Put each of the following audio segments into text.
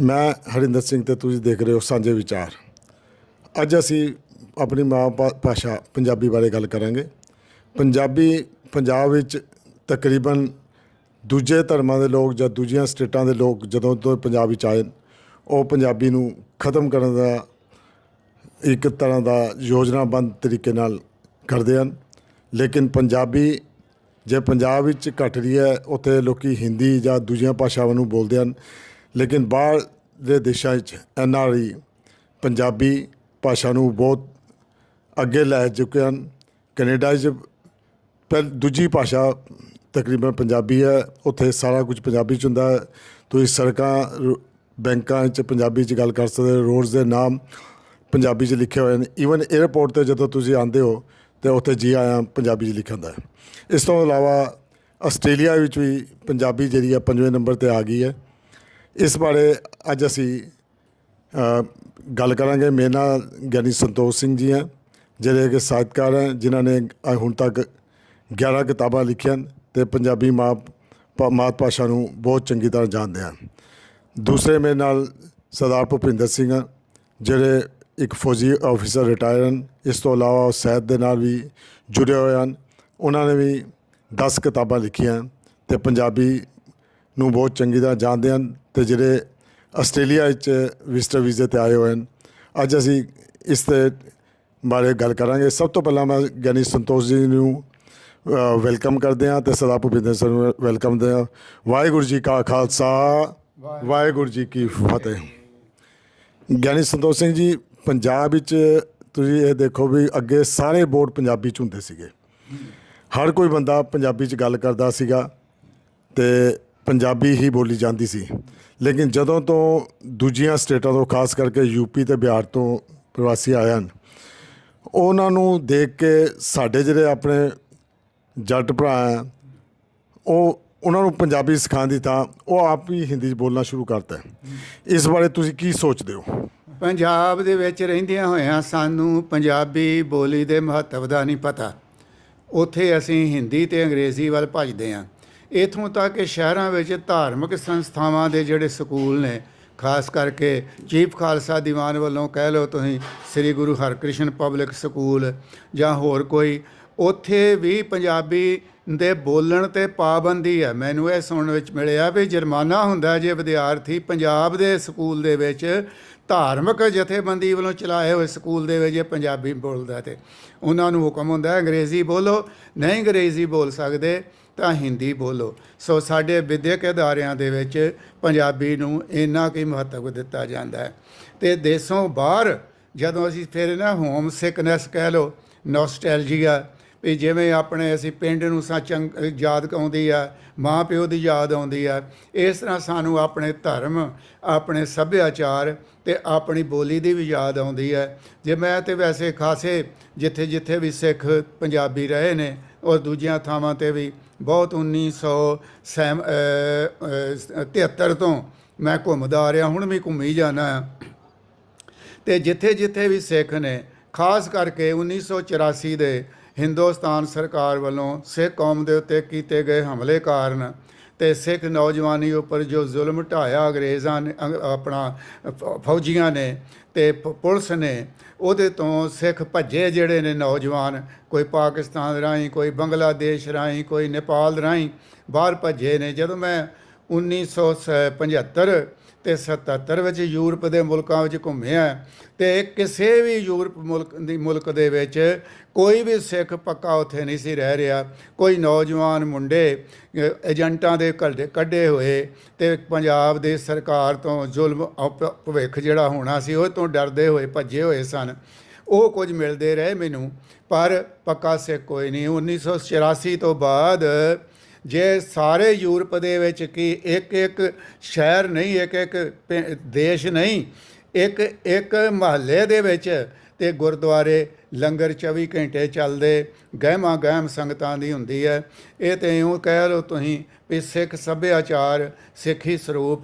ਮੈਂ ਹਰਿੰਦਰ ਸਿੰਘ ਤੇ ਤੁਸੀਂ ਦੇਖ ਰਹੇ ਹੋ ਸਾਂਝੇ ਵਿਚਾਰ। ਅੱਜ ਅਸੀਂ ਆਪਣੀ ਮਾਂ ਭਾ- ਭਾਸ਼ਾ ਪੰਜਾਬੀ ਬਾਰੇ ਗੱਲ ਕਰਾਂਗੇ। ਪੰਜਾਬੀ ਪੰਜਾਬ ਵਿੱਚ ਤਕਰੀਬਨ ਦੂਜੇ ਧਰਮਾਂ ਦੇ ਲੋਕ ਜਾਂ ਦੂਜੀਆਂ ਸਟੇਟਾਂ ਦੇ ਲੋਕ ਜਦੋਂ ਤੋਂ ਪੰਜਾਬ ਵਿੱਚ ਆਏ, ਉਹ ਪੰਜਾਬੀ ਨੂੰ ਖਤਮ ਕਰਨ ਦਾ ਇੱਕ ਤਰ੍ਹਾਂ ਦਾ ਯੋਜਨਾਬੰਦ ਤਰੀਕੇ ਨਾਲ ਕਰਦੇ ਹਨ। ਲੇਕਿਨ ਪੰਜਾਬੀ ਜੇ ਪੰਜਾਬ ਵਿੱਚ ਘਟ ਰਹੀ ਹੈ, ਉੱਥੇ ਲੋਕੀ ਹਿੰਦੀ ਜਾਂ ਦੂਜੀਆਂ ਭਾਸ਼ਾਵਾਂ ਨੂੰ ਬੋਲਦੇ ਹਨ। ਲੇਕਿਨ ਬਾਹਰ ਦੇ ਦੇਸ਼ਾਂ ਵਿੱਚ ਐਨ ਆਰ ਆਈ ਪੰਜਾਬੀ ਭਾਸ਼ਾ ਨੂੰ ਬਹੁਤ ਅੱਗੇ ਲੈ ਚੁੱਕੇ ਹਨ। ਕੈਨੇਡਾ 'ਚ ਪਰ ਦੂਜੀ ਭਾਸ਼ਾ ਤਕਰੀਬਨ ਪੰਜਾਬੀ ਹੈ। ਉੱਥੇ ਸਾਰਾ ਕੁਝ ਪੰਜਾਬੀ 'ਚ ਹੁੰਦਾ ਹੈ। ਤੁਸੀਂ ਸੜਕਾਂ, ਰ- ਬੈਂਕਾਂ 'ਚ ਪੰਜਾਬੀ 'ਚ ਗੱਲ ਕਰ ਸਕਦੇ ਹੋ। ਰੋਡਸ ਦੇ ਨਾਮ ਪੰਜਾਬੀ 'ਚ ਲਿਖੇ ਹੋਏ ਨੇ। ਈਵਨ 에ਅਰਪੋਰਟ ਤੇ ਜਦੋਂ ਤੁਸੀਂ ਆਉਂਦੇ ਹੋ, ਤੇ ਉੱਥੇ ਜੀ ਆਇਆਂ ਪੰਜਾਬੀ 'ਚ ਲਿਖਿਆ ਹੁੰਦਾ ਹੈ। ਇਸ ਤੋਂ ਇਲਾਵਾ ਆਸਟ੍ਰੇਲੀਆ ਵਿੱਚ ਵੀ ਪੰਜਾਬੀ ਜਿਹੜੀ ਆ ਪੰਜਵੇਂ ਨੰਬਰ ਤੇ ਆ ਗਈ ਹੈ। ਇਸ ਬਾਰੇ ਅੱਜ ਅਸੀਂ ਗੱਲ ਕਰਾਂਗੇ ਮੇਰੇ ਨਾਲ ਗਿਆਨੀ ਸੰਤੋਖ ਸਿੰਘ ਜੀ ਹੈ ਜਿਹੜੇ ਕਿ ਸਾਹਿਤਕਾਰ ਹੈ, ਜਿਨ੍ਹਾਂ ਨੇ ਹੁਣ ਤੱਕ 11 ਕਿਤਾਬਾਂ ਲਿਖੀਆਂ ਹਨ ਤੇ ਪੰਜਾਬੀ ਮਾਂ ਮਾਤ ਭਾਸ਼ਾ ਨੂੰ ਬਹੁਤ ਚੰਗੀ ਤਰ੍ਹਾਂ ਜਾਣਦੇ ਹਨ। ਦੂਸਰੇ ਮੇਰੇ ਨਾਲ ਸਰਦਾਰ ਭੁਪਿੰਦਰ ਸਿੰਘ ਹਨ ਜਿਹੜੇ ਇੱਕ ਫੌਜੀ ਆਫੀਸਰ ਰਿਟਾਇਰ ਹਨ, ਇਸ ਤੋਂ ਇਲਾਵਾ ਉਹ ਸਾਹਿਤ ਦੇ ਨਾਲ ਵੀ ਜੁੜੇ ਹੋਏ ਹਨ। ਉਹਨਾਂ ਨੇ ਵੀ 10 ਕਿਤਾਬਾਂ ਲਿਖੀਆਂ ਤੇ ਪੰਜਾਬੀ ਨੂੰ ਬਹੁਤ ਚੰਗੀ ਤਰ੍ਹਾਂ ਜਾਣਦੇ ਹਨ ਤੇ ਜਿਹੜੇ ਆਸਟ੍ਰੇਲੀਆ ਵਿੱਚ ਵਿਜ਼ਟਰ ਵੀਜ਼ੇ ਤੇ ਆਏ ਹੋਏ ਹਨ। ਅੱਜ ਅਸੀਂ ਇਸ ਦੇ ਬਾਰੇ ਗੱਲ ਕਰਾਂਗੇ। ਸਭ ਤੋਂ ਪਹਿਲਾਂ ਮੈਂ ਗਿਆਨੀ ਸੰਤੋਸ਼ ਜੀ ਨੂੰ ਵੈਲਕਮ ਕਰਦੇ ਹਾਂ ਤੇ ਸਰਦਾਰ ਭੁਪਿੰਦਰ ਸਿੰਘ ਨੂੰ ਵੈਲਕਮ ਦੇ ਹਾਂ। ਵਾਹਿਗੁਰੂ ਜੀ ਕਾ ਖਾਲਸਾ। ਵਾਹਿਗੁਰੂ ਜੀ ਕੀ ਫਤਿਹ। ਗਿਆਨੀ ਸੰਤੋਸ਼ ਸਿੰਘ ਜੀ, ਪੰਜਾਬ ਵਿੱਚ ਤੁਸੀਂ ਇਹ ਦੇਖੋ ਵੀ ਅੱਗੇ ਸਾਰੇ ਬੋਰਡ ਪੰਜਾਬੀ ਚ ਹੁੰਦੇ ਸੀਗੇ। ਹਰ ਕੋਈ ਬੰਦਾ ਪੰਜਾਬੀ ਚ ਗੱਲ ਕਰਦਾ ਸੀਗਾ ਤੇ ਪੰਜਾਬੀ ਹੀ ਬੋਲੀ ਜਾਂਦੀ ਸੀ। ਲੇਕਿਨ ਜਦੋਂ ਤੋਂ ਦੂਜੀਆਂ ਸਟੇਟਾਂ ਤੋਂ, ਖਾਸ ਕਰਕੇ ਯੂਪੀ ਤੇ ਬਿਹਾਰ ਤੋਂ ਪ੍ਰਵਾਸੀ ਆਏ ਹਨ, ਉਹਨਾਂ ਨੂੰ ਦੇਖ ਕੇ ਸਾਡੇ ਜਿਹੜੇ ਆਪਣੇ ਜੱਟ ਭਰਾ ਹੈ, ਉਹ, ਉਹਨਾਂ ਨੂੰ ਪੰਜਾਬੀ ਸਿਖਾਉਣ ਦੀ ਥਾਂ, ਉਹ ਆਪ ਹੀ ਹਿੰਦੀ 'ਚ ਬੋਲਣਾ ਸ਼ੁਰੂ ਕਰਤਾ ਇਸ ਬਾਰੇ ਤੁਸੀਂ ਕੀ ਸੋਚਦੇ ਹੋ? ਪੰਜਾਬ ਦੇ ਵਿੱਚ ਰਹਿੰਦਿਆਂ ਹੋਇਆਂ ਸਾਨੂੰ ਪੰਜਾਬੀ ਬੋਲੀ ਦੇ ਮਹੱਤਵ ਦਾ ਨਹੀਂ ਪਤਾ। ਉੱਥੇ ਅਸੀਂ ਹਿੰਦੀ ਤੇ ਅੰਗਰੇਜ਼ੀ ਵੱਲ ਭੱਜਦੇ ਹਾਂ। ਇਥੋਂ ਤੱਕ ਕਿ ਸ਼ਹਿਰਾਂ ਵਿੱਚ ਧਾਰਮਿਕ ਸੰਸਥਾਵਾਂ ਦੇ ਜਿਹੜੇ ਸਕੂਲ ਨੇ, ਖਾਸ ਕਰਕੇ ਚੀਫ ਖਾਲਸਾ ਦੀਵਾਨ ਵੱਲੋਂ ਕਹਿ ਲਓ ਤੁਸੀਂ ਸ੍ਰੀ ਗੁਰੂ ਹਰਕ੍ਰਿਸ਼ਨ ਪਬਲਿਕ ਸਕੂਲ ਜਾਂ ਹੋਰ ਕੋਈ, ਉੱਥੇ ਵੀ ਪੰਜਾਬੀ ਦੇ ਬੋਲਣ ਤੇ ਪਾਬੰਦੀ ਹੈ। ਮੈਨੂੰ ਇਹ ਸੁਣਨ ਵਿੱਚ ਮਿਲਿਆ ਵੀ ਜੁਰਮਾਨਾ ਹੁੰਦਾ ਜੇ ਵਿਦਿਆਰਥੀ ਪੰਜਾਬ ਦੇ ਸਕੂਲ ਦੇ ਵਿੱਚ ਧਾਰਮਿਕ ਜਥੇਬੰਦੀ ਵੱਲੋਂ ਚਲਾਏ ਹੋਏ ਸਕੂਲ ਦੇ ਵਿੱਚ ਜੇ ਪੰਜਾਬੀ ਬੋਲਦਾ ਤੇ ਉਹਨਾਂ ਨੂੰ ਹੁਕਮ ਹੁੰਦਾ ਅੰਗਰੇਜ਼ੀ ਬੋਲੋ। ਨਹੀਂ ਅੰਗਰੇਜ਼ੀ ਬੋਲ ਸਕਦੇ। ਤਾਂ ਹਿੰਦੀ ਬੋਲੋ। ਸੋ ਸਾਡੇ ਵਿਦਿਅਕ ਅਦਾਰਿਆਂ ਦੇ ਵਿੱਚ ਪੰਜਾਬੀ ਨੂੰ ਇੰਨਾ ਕੀ ਮਹੱਤਵ ਦਿੱਤਾ ਜਾਂਦਾ ਹੈ। ਤੇ ਦੇਸ਼ੋਂ ਬਾਹਰ ਜਦੋਂ ਅਸੀਂ ਫਿਰ ਨਾ ਹੋਮ ਸਿਕਨੈਸ ਕਹਿ ਲਓ ਨੋਸਟੈਲਜੀਆ ਵੀ ਜਿਵੇਂ ਆਪਣੇ ਅਸੀਂ ਪਿੰਡ ਨੂੰ ਸਾ ਚੰਗ, ਯਾਦ ਆਉਂਦੀ ਆ ਮਾਂ ਪਿਓ ਦੀ ਯਾਦ ਆਉਂਦੀ ਆ, ਇਸ ਤਰ੍ਹਾਂ ਸਾਨੂੰ ਆਪਣੇ ਧਰਮ, ਆਪਣੇ ਸੱਭਿਆਚਾਰ ਤੇ ਆਪਣੀ ਬੋਲੀ ਦੀ ਵੀ ਯਾਦ ਆਉਂਦੀ ਹੈ। ਜੇ ਮੈਂ ਤੇ ਵੈਸੇ ਖਾਸੇ ਜਿੱਥੇ ਜਿੱਥੇ ਵੀ ਸਿੱਖ ਪੰਜਾਬੀ ਰਹੇ ਨੇ ਔਰ ਦੂਜੀਆਂ ਥਾਵਾਂ ਤੇ ਵੀ ਬਹੁਤ 1900 ਸੈਮ 73 ਤੋਂ ਮੈਂ ਘੁੰਮਦਾ ਆ ਰਿਹਾ, ਹੁਣ ਵੀ ਘੁੰਮੀ ਜਾਣਾ ਆ। ਤੇ ਜਿੱਥੇ ਜਿੱਥੇ ਵੀ ਸਿੱਖ ਨੇ, ਖਾਸ ਕਰਕੇ 1984 ਦੇ ਹਿੰਦੁਸਤਾਨ ਸਰਕਾਰ ਵੱਲੋਂ ਸਿੱਖ ਕੌਮ ਦੇ ਉੱਤੇ ਕੀਤੇ ਗਏ ਹਮਲੇ ਕਾਰਨ ਤੇ ਸਿੱਖ ਨੌਜਵਾਨੀ ਉੱਪਰ ਜੋ ਜ਼ੁਲਮ ਢਾਇਆ ਅੰਗਰੇਜ਼ਾਂ ਨੇ ਅੰਗ- ਆਪਣਾ ਫੌਜੀਆਂ ਨੇ ਤੇ ਪ- ਪੁਲਿਸ ਨੇ, ਉਹਦੇ ਤੋਂ ਸਿੱਖ ਭੱਜੇ ਜਿਹੜੇ ਨੇ ਨੌਜਵਾਨ, ਕੋਈ ਪਾਕਿਸਤਾਨ ਰਾਹੀਂ, ਕੋਈ ਬੰਗਲਾਦੇਸ਼ ਰਾਹੀਂ, ਕੋਈ ਨੇਪਾਲ ਰਾਹੀਂ ਬਾਹਰ ਭੱਜੇ ਨੇ। ਜਦੋਂ ਮੈਂ 1975 ਤੇ 77 ਵਿੱਚ ਯੂਰਪ ਦੇ ਮੁਲਕਾਂ ਵਿੱਚ ਘੁੰਮਿਆ ਤੇ ਕਿਸੇ ਵੀ ਯੂਰਪ ਮੁਲਕ ਦੀ ਮੁਲਕ ਦੇ ਵਿੱਚ ਕੋਈ ਵੀ ਸਿੱਖ ਪੱਕਾ ਉੱਥੇ ਨਹੀਂ ਸੀ ਰਹਿ ਰਿਹਾ। ਕੋਈ ਨੌਜਵਾਨ ਮੁੰਡੇ ਏਜੰਟਾਂ ਦੇ ਕੱਢੇ ਕੱਢੇ ਹੋਏ ਤੇ ਪੰਜਾਬ ਦੇ ਸਰਕਾਰ ਤੋਂ ਜ਼ੁਲਮ ਭਵਿੱਖ ਜਿਹੜਾ ਹੋਣਾ ਸੀ ਉਹ ਤੋਂ ਡਰਦੇ ਹੋਏ ਭੱਜੇ ਹੋਏ ਸਨ। ਉਹ ਕੁਝ ਮਿਲਦੇ ਰਹੇ ਮੈਨੂੰ, ਪਰ ਪੱਕਾ ਸਿੱਖ ਕੋਈ ਨਹੀਂ। 1984 ਤੋਂ ਬਾਅਦ ਜੇ ਸਾਰੇ ਯੂਰਪ ਦੇ ਵਿੱਚ ਕੀ ਇੱਕ ਇੱਕ ਸ਼ਹਿਰ ਨਹੀਂ, ਇੱਕ ਇੱਕ ਪਿੰ- ਦੇਸ਼ ਨਹੀਂ, ਇੱਕ ਇੱਕ ਮਹੱਲੇ ਦੇ ਵਿੱਚ ਤੇ ਗੁਰਦੁਆਰੇ ਲੰਗਰ 24 ਘੰਟੇ ਚੱਲਦੇ, ਗਹਿਮਾ ਗਹਿਮ ਸੰਗਤਾਂ ਦੀ ਹੁੰਦੀ ਹੈ। ਇਹ ਤੇ ਇਉਂ ਕਹਿ ਲਓ ਤੁਸੀਂ ਵੀ ਸਿੱਖ ਸੱਭਿਆਚਾਰ, ਸਿੱਖੀ ਸਰੂਪ,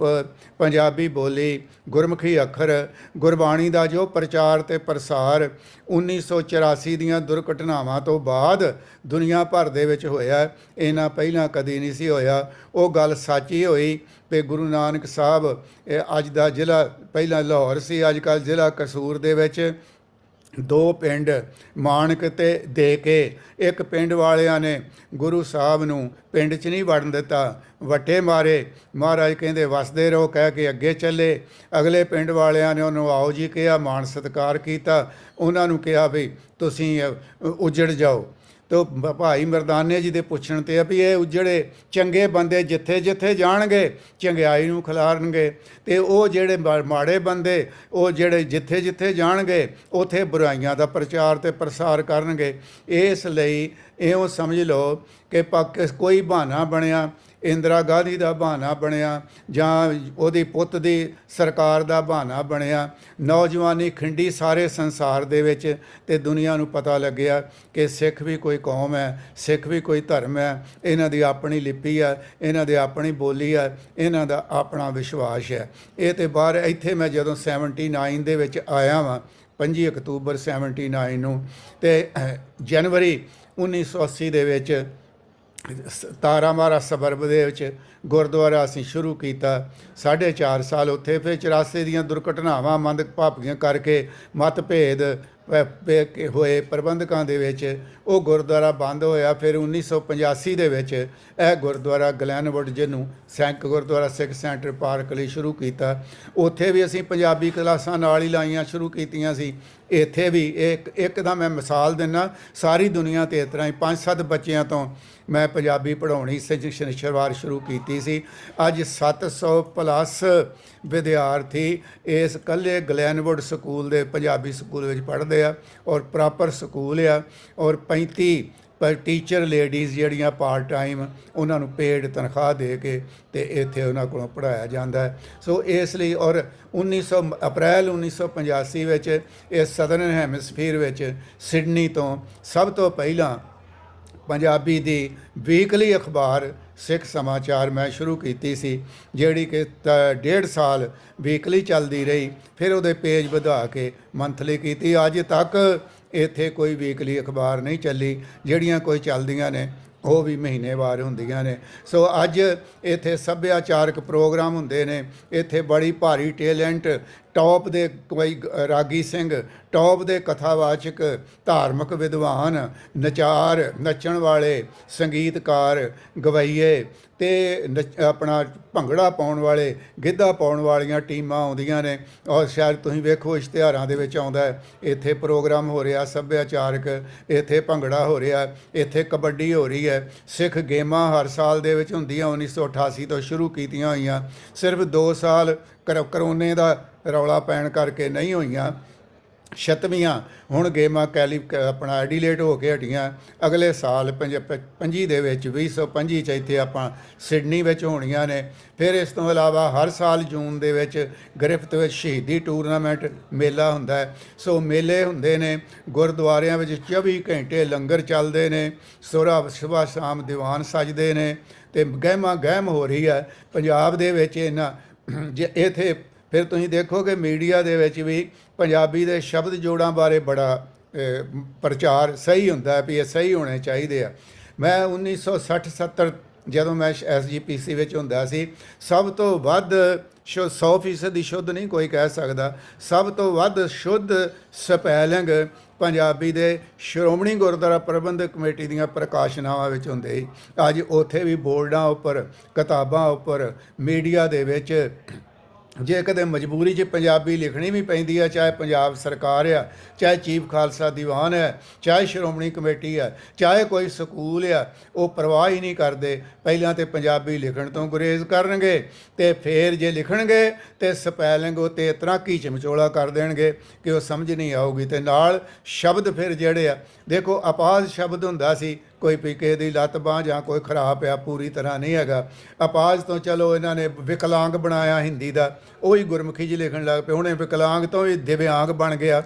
ਪੰਜਾਬੀ ਬੋਲੀ, ਗੁਰਮੁਖੀ ਅੱਖਰ, ਗੁਰਬਾਣੀ ਦਾ ਜੋ ਪ੍ਰਚਾਰ ਤੇ ਪ੍ਰਸਾਰ 1984 ਦੀਆਂ ਦੁਰਘਟਨਾਵਾਂ ਤੋਂ ਬਾਅਦ ਦੁਨੀਆ ਭਰ ਦੇ ਵਿੱਚ ਹੋਇਆ, ਇਹਨਾਂ ਪਹਿਲਾਂ ਕਦੀ ਨਹੀਂ ਸੀ ਹੋਇਆ। ਉਹ ਗੱਲ ਸੱਚੀ ਹੋਈ ਤੇ ਗੁਰੂ ਨਾਨਕ ਸਾਹਿਬ, ਇਹ ਅੱਜ ਦਾ ਜ਼ਿਲ੍ਹਾ ਪਹਿਲਾਂ ਲਾਹੌਰ ਸੀ, ਅੱਜ ਕੱਲ੍ਹ ਜ਼ਿਲ੍ਹਾ ਕਸੂਰ ਦੇ ਵਿੱਚ। ਦੋ ਪਿੰਡ ਮਾਨਕ ਤੇ ਦੇ ਕੇ ਇੱਕ ਪਿੰਡ ਵਾਲਿਆਂ ਨੇ ਗੁਰੂ ਸਾਹਿਬ ਨੂੰ ਪਿੰਡ 'ਚ ਨਹੀਂ ਵੜਨ ਦਿੱਤਾ। ਵੱਟੇ ਮਾਰੇ। ਮਹਾਰਾਜ ਕਹਿੰਦੇ ਵਸਦੇ ਰਹੋ ਕਹਿ ਕੇ ਅੱਗੇ ਚੱਲੇ। ਅਗਲੇ ਪਿੰਡ ਵਾਲਿਆਂ ਨੇ ਉਹਨੂੰ ਆਓ ਜੀ ਕਿਹਾ। ਮਾਣ ਸਤਿਕਾਰ ਕੀਤਾ। ਉਹਨਾਂ ਨੂੰ ਕਿਹਾ ਵੀ ਤੁਸੀਂ ਅ, ਉੱਜੜ ਜਾਓ। ਤੋ ਭ- ਭਾਈ ਮਰਦਾਨੇ ਜੀ ਦੇ ਪੁੱਛਣ ਤੇ ਆ ਵੀ ਇਹ ਉਜੜੇ ਚੰਗੇ ਬੰਦੇ ਜਿੱਥੇ ਜਿੱਥੇ ਜਾਣਗੇ, ਚੰਗਿਆਈ ਨੂੰ ਖਿਲਾਰਨਗੇ ਤੇ ਉਹ ਜਿਹੜੇ ਮਾ- ਮਾੜੇ ਬੰਦੇ, ਉਹ ਜਿਹੜੇ ਜਿੱਥੇ ਜਿੱਥੇ ਜਾਣਗੇ, ਉਥੇ ਬੁਰਾਈਆਂ ਦਾ ਪ੍ਰਚਾਰ ਤੇ ਪ੍ਰਸਾਰ ਕਰਨਗੇ। ਇਸ ਲਈ ਇਹੋ ਸਮਝ ਲਓ ਕਿ ਪਾਕ, ਕੋਈ ਬਹਾਨਾ ਬਣਿਆ ਇੰਦਰਾ ਗਾਂਧੀ ਦਾ ਬਹਾਨਾ ਬਣਿਆ ਜਾਂ ਉਹਦੀ ਪੁੱਤ ਦੀ ਸਰਕਾਰ ਦਾ ਬਹਾਨਾ ਬਣਿਆ। ਨੌਜਵਾਨੀ ਖਿੰਡੀ ਸਾਰੇ ਸੰਸਾਰ ਦੇ ਵਿੱਚ ਤੇ ਦੁਨੀਆ ਨੂੰ ਪਤਾ ਲੱਗਿਆ ਕਿ ਸਿੱਖ ਵੀ ਕੋਈ ਕੌਮ ਹੈ ਸਿੱਖ ਵੀ ਕੋਈ ਧਰਮ ਹੈ। ਇਹਨਾਂ ਦੀ ਆਪਣੀ ਲਿਪੀ ਹੈ ਇਹਨਾਂ ਦੀ ਆਪਣੀ ਬੋਲੀ ਹੈ ਇਹਨਾਂ ਦਾ ਆਪਣਾ ਵਿਸ਼ਵਾਸ ਹੈ। ਇਹ ਤੇ ਬਾਹਰ ਇੱਥੇ ਮੈਂ ਜਦੋਂ 79 ਦੇ ਵਿੱਚ ਆਇਆ ਵਾਂ 25 ਅਕਤੂਬਰ 79 ਨੂੰ ਤੇ ਅਹ, ਜਨਵਰੀ 1980 ਦੇ ਵਿੱਚ ਤਾਰਾ ਮਾਰਾ ਸਬਰਬ ਦੇ ਵਿੱਚ ਗੁਰਦੁਆਰਾ ਅਸੀਂ ਸ਼ੁਰੂ ਕੀਤਾ। ਸਾਢੇ ਚਾਰ ਸਾਲ ਉੱਥੇ ਫਿਰ 84 ਦੀਆਂ ਦੁਰਘਟਨਾਵਾਂ ਮੰਦ ਭਾਪੀਆਂ ਕਰਕੇ ਮਤਭੇਦ ਹੋਏ ਪ੍ਰਬੰਧਕਾਂ ਦੇ ਵਿੱਚ ਉਹ ਗੁਰਦੁਆਰਾ ਬੰਦ ਹੋਇਆ। ਫਿਰ 1985 ਦੇ ਵਿੱਚ ਇਹ ਗੁਰਦੁਆਰਾ ਗਲੈਨਵੁੱਡ ਜਿਹਨੂੰ ਸੈਂਕ ਗੁਰਦੁਆਰਾ, ਸਿੱਖ ਸੈਂਟਰ ਪਾਰਕ ਲਈ ਸ਼ੁਰੂ ਕੀਤਾ। ਉੱਥੇ ਵੀ ਅਸੀਂ ਪੰਜਾਬੀ ਕਲਾਸਾਂ ਨਾਲ ਹੀ ਲਾਈਆਂ ਸ਼ੁਰੂ ਕੀਤੀਆਂ ਸੀ। ਇੱਥੇ ਵੀ ਇੱਕ ਇੱਕ ਦਾ ਮੈਂ ਮਿਸਾਲ ਦਿੰਨਾ, ਸਾਰੀ ਦੁਨੀਆ ਤੇ ਇਸ ਤਰ੍ਹਾਂ ਹੀ ਪੰਜ ਸੱਤ ਬੱਚਿਆਂ ਤੋਂ ਮੈਂ ਪੰਜਾਬੀ ਪੜ੍ਹਾਉਣੀ ਸੈਸ਼ਨ ਸ਼ੁਰੂਆਤ ਸ਼ੁਰੂ ਕੀਤੀ ਸੀ। ਅੱਜ 700 ਪਲੱਸ ਵਿਦਿਆਰਥੀ ਇਸ ਕੱਲੇ ਗਲੈਨਵੁੱਡ ਸਕੂਲ ਦੇ ਪੰਜਾਬੀ ਸਕੂਲ ਵਿੱਚ ਪੜ੍ਹਦੇ ਆ ਔਰ ਪ੍ਰੋਪਰ ਸਕੂਲ ਆ ਔਰ 35 ਪਰ ਟੀਚਰ ਲੇਡੀਜ਼ ਜਿਹੜੀਆਂ ਪਾਰਟ ਟਾਈਮ ਉਹਨਾਂ ਨੂੰ ਪੇਡ ਤਨਖਾਹ ਦੇ ਕੇ ਤੇ ਇੱਥੇ ਉਹਨਾਂ ਕੋਲੋਂ ਪੜਾਇਆ ਜਾਂਦਾ ਸੋ ਇਸ ਲਈ ਔਰ 1900 ਅਪ੍ਰੈਲ 1985 ਵਿੱਚ ਇਸ ਸਦਰਨ ਹੈਮਿਸਫੀਅਰ ਵਿੱਚ ਸਿਡਨੀ ਤੋਂ ਸਭ ਤੋਂ ਪਹਿਲਾਂ ਪੰਜਾਬੀ ਦੀ ਵੀਕਲੀ ਅਖਬਾਰ ਸਿੱਖ ਸਮਾਚਾਰ ਮੈਂ ਸ਼ੁਰੂ ਕੀਤੀ ਸੀ, ਜਿਹੜੀ ਕਿ ਡੇਢ ਸਾਲ ਵੀਕਲੀ ਚੱਲਦੀ ਰਹੀ, ਫਿਰ ਉਹਦੇ ਪੇਜ ਵਧਾ ਕੇ ਮੰਥਲੀ ਕੀਤੀ। ਅੱਜ ਤੱਕ ਇੱਥੇ ਕੋਈ ਵੀਕਲੀ ਅਖਬਾਰ ਨਹੀਂ ਚੱਲੀ, ਜਿਹੜੀਆਂ ਕੋਈ ਚੱਲਦੀਆਂ ਨੇ, ਉਹ ਵੀ ਮਹੀਨੇਵਾਰ ਹੁੰਦੀਆਂ ਨੇ। ਸੋ ਅੱਜ ਇੱਥੇ ਸੱਭਿਆਚਾਰਕ ਪ੍ਰੋਗਰਾਮ ਹੁੰਦੇ ਨੇ, ਇੱਥੇ ਬੜੀ ਭਾਰੀ ਟੈਲੈਂਟ ਟੌਪ ਦੇ ਕੋਈ ਰਾਗੀ ਸਿੰਘ, ਟੌਪ ਦੇ ਕਥਾਵਾਚਕ, ਧਾਰਮਿਕ ਵਿਦਵਾਨ, ਨਚਾਰ, ਨੱਚਣ ਵਾਲੇ, ਸੰਗੀਤਕਾਰ, ਗਵਈਏ ਤੇ ਨਚ- ਆਪਣਾ ਭੰਗੜਾ ਪਾਉਣ ਵਾਲੇ, ਗਿੱਧਾ ਪਾਉਣ ਵਾਲੀਆਂ ਟੀਮਾਂ ਆਉਂਦੀਆਂ ਨੇ। ਔਰ ਸ਼ਾਇਦ ਤੁਸੀਂ ਵੇਖੋ, ਇਸ਼ਤਿਹਾਰਾਂ ਦੇ ਵਿੱਚ ਆਉਂਦਾ ਇੱਥੇ ਪ੍ਰੋਗਰਾਮ ਹੋ ਰਿਹਾ, ਸੱਭਿਆਚਾਰਕ, ਇੱਥੇ ਭੰਗੜਾ ਹੋ ਰਿਹਾ, ਇੱਥੇ ਕਬੱਡੀ ਹੋ ਰਹੀ ਹੈ। ਸਿੱਖ ਗੇਮਾਂ ਹਰ ਸਾਲ ਦੇ ਵਿੱਚ ਹੁੰਦੀਆਂ 1988 ਤੋਂ ਸ਼ੁਰੂ ਕੀਤੀਆਂ ਹੋਈਆਂ। ਸਿਰਫ 2 ਸਾਲ ਕਰ- ਕਰੋਨੇ ਦਾ ਰੌਲਾ ਪੈਣ ਕਰਕੇ ਨਹੀਂ ਹੋਈਆਂ। ਛਤਵੀਆਂ ਹੁਣ ਗੇਮਾਂ ਕੈਲੀ, ਆਪਣਾ ਐਡੀਲੇਟ ਹੋ ਕੇ ਹਟੀਆਂ। ਅਗਲੇ ਸਾਲ ਪੰਜ- ਪ- ਪੰਜੀ ਦੇ ਵਿੱਚ 2025 ਚ ਇੱਥੇ ਆਪਾਂ ਸਿਡਨੀ ਵਿੱਚ ਹੋਣੀਆਂ ਨੇ। ਫਿਰ ਇਸ ਤੋਂ ਇਲਾਵਾ ਹਰ ਸਾਲ ਜੂਨ ਦੇ ਵਿੱਚ ਗ੍ਰਿਫਤ ਵਿੱਚ ਸ਼ਹੀਦੀ ਟੂਰਨਾਮੈਂਟ ਮੇਲਾ ਹੁੰਦਾ ਹੈ। ਸੋ ਮੇਲੇ ਹੁੰਦੇ ਨੇ, ਗੁਰਦੁਆਰਿਆਂ ਵਿੱਚ 24 ਘੰਟੇ ਲੰਗਰ ਚੱਲਦੇ ਨੇ ਸੁਰਾ ਸੁਬਹ ਸ਼ਾਮ ਦੀਵਾਨ ਸਜਦੇ ਨੇ ਤੇ ਗਹਿਮਾ ਗਹਿਮ ਹੋ ਰਹੀ ਹੈ। ਪੰਜਾਬ ਦੇ ਵਿੱਚ ਇਹਨਾਂ, ਜੇ ਇੱਥੇ ਫਿਰ ਤੁਸੀਂ ਦੇਖੋਗੇ ਮੀਡੀਆ ਦੇ ਵਿੱਚ ਵੀ ਪੰਜਾਬੀ ਦੇ ਸ਼ਬਦ ਜੋੜਾਂ ਬਾਰੇ ਬੜਾ ਪ੍ਰਚਾਰ ਸਹੀ ਹੁੰਦਾ ਵੀ ਇਹ ਸਹੀ ਹੋਣੇ ਚਾਹੀਦੇ ਆ। ਮੈਂ 1960 70 ਜਦੋਂ ਮੈਂ ਐਸਜੀਪੀਸੀ ਵਿੱਚ ਹੁੰਦਾ ਸੀ, ਸਭ ਤੋਂ ਵੱਧ ਸ਼ੁ 100% ਦੀ ਸ਼ੁੱਧ ਨਹੀਂ ਕੋਈ ਕਹਿ ਸਕਦਾ, ਸਭ ਤੋਂ ਵੱਧ ਸ਼ੁੱਧ ਸਪੈਲਿੰਗ ਪੰਜਾਬੀ ਦੇ ਸ਼੍ਰੋਮਣੀ ਗੁਰਦੁਆਰਾ ਪ੍ਰਬੰਧਕ ਕਮੇਟੀ ਦੀਆਂ ਪ੍ਰਕਾਸ਼ਨਾਵਾਂ ਵਿੱਚ ਹੁੰਦੇ ਸੀ। ਅੱਜ ਉੱਥੇ ਵੀ ਬੋਰਡਾਂ ਉੱਪਰ, ਕਿਤਾਬਾਂ ਉੱਪਰ, ਮੀਡੀਆ ਦੇ ਵਿੱਚ ਜੇ ਕਦੇ ਮਜਬੂਰੀ 'ਚ ਪੰਜਾਬੀ ਲਿਖਣੀ ਵੀ ਪੈਂਦੀ ਹੈ ਚਾਹੇ ਪੰਜਾਬ ਸਰਕਾਰ ਆ, ਚਾਹੇ ਚੀਫ ਖਾਲਸਾ ਦੀਵਾਨ ਹੈ ਚਾਹੇ ਸ਼੍ਰੋਮਣੀ ਕਮੇਟੀ ਹੈ ਚਾਹੇ ਕੋਈ ਸਕੂਲ ਆ, ਉਹ ਪਰਵਾਹ ਹੀ ਨਹੀਂ ਕਰਦੇ। ਪਹਿਲਾਂ ਤੇ ਪੰਜਾਬੀ ਲਿਖਣ ਤੋਂ ਗੁਰੇਜ਼ ਕਰਨਗੇ ਤੇ ਫੇਰ ਜੇ ਲਿਖਣਗੇ ਤੇ ਸਪੈਲਿੰਗ ਉਹ ਤੇ ਇਤਨਾ ਕੀ ਚਮਚੋਲਾ ਕਰ ਦੇਣਗੇ ਕਿ ਉਹ ਸਮਝ ਨਹੀਂ ਆਊਗੀ। ਤੇ ਨਾਲ ਸ਼ਬਦ ਫਿਰ ਜਿਹੜੇ ਆ, ਦੇਖੋ ਅਪਾਜ਼ ਸ਼ਬਦ ਹੁੰਦਾ ਸੀ ਕੋਈ ਵੀ ਕਿਸੇ ਦੀ ਲੱਤ ਬਾਂਹ ਜਾਂ ਕੋਈ ਖਰਾਬ ਆ, ਪੂਰੀ ਤਰ੍ਹਾਂ ਨਹੀਂ ਹੈਗਾ। ਅਪਾਜ ਤੋਂ ਚਲੋ ਇਹਨਾਂ ਨੇ ਵਿਕਲਾਂਗ ਬਣਾਇਆ ਹਿੰਦੀ ਦਾ। ਉਹੀ ਗੁਰਮੁਖੀ ਜੀ ਲਿਖਣ ਲੱਗ ਪਏ। ਹੁਣੇ ਵਿਕਲਾਂਗ ਤੋਂ ਵੀ ਦਿਵਿਆਂਗ ਬਣ ਗਿਆ।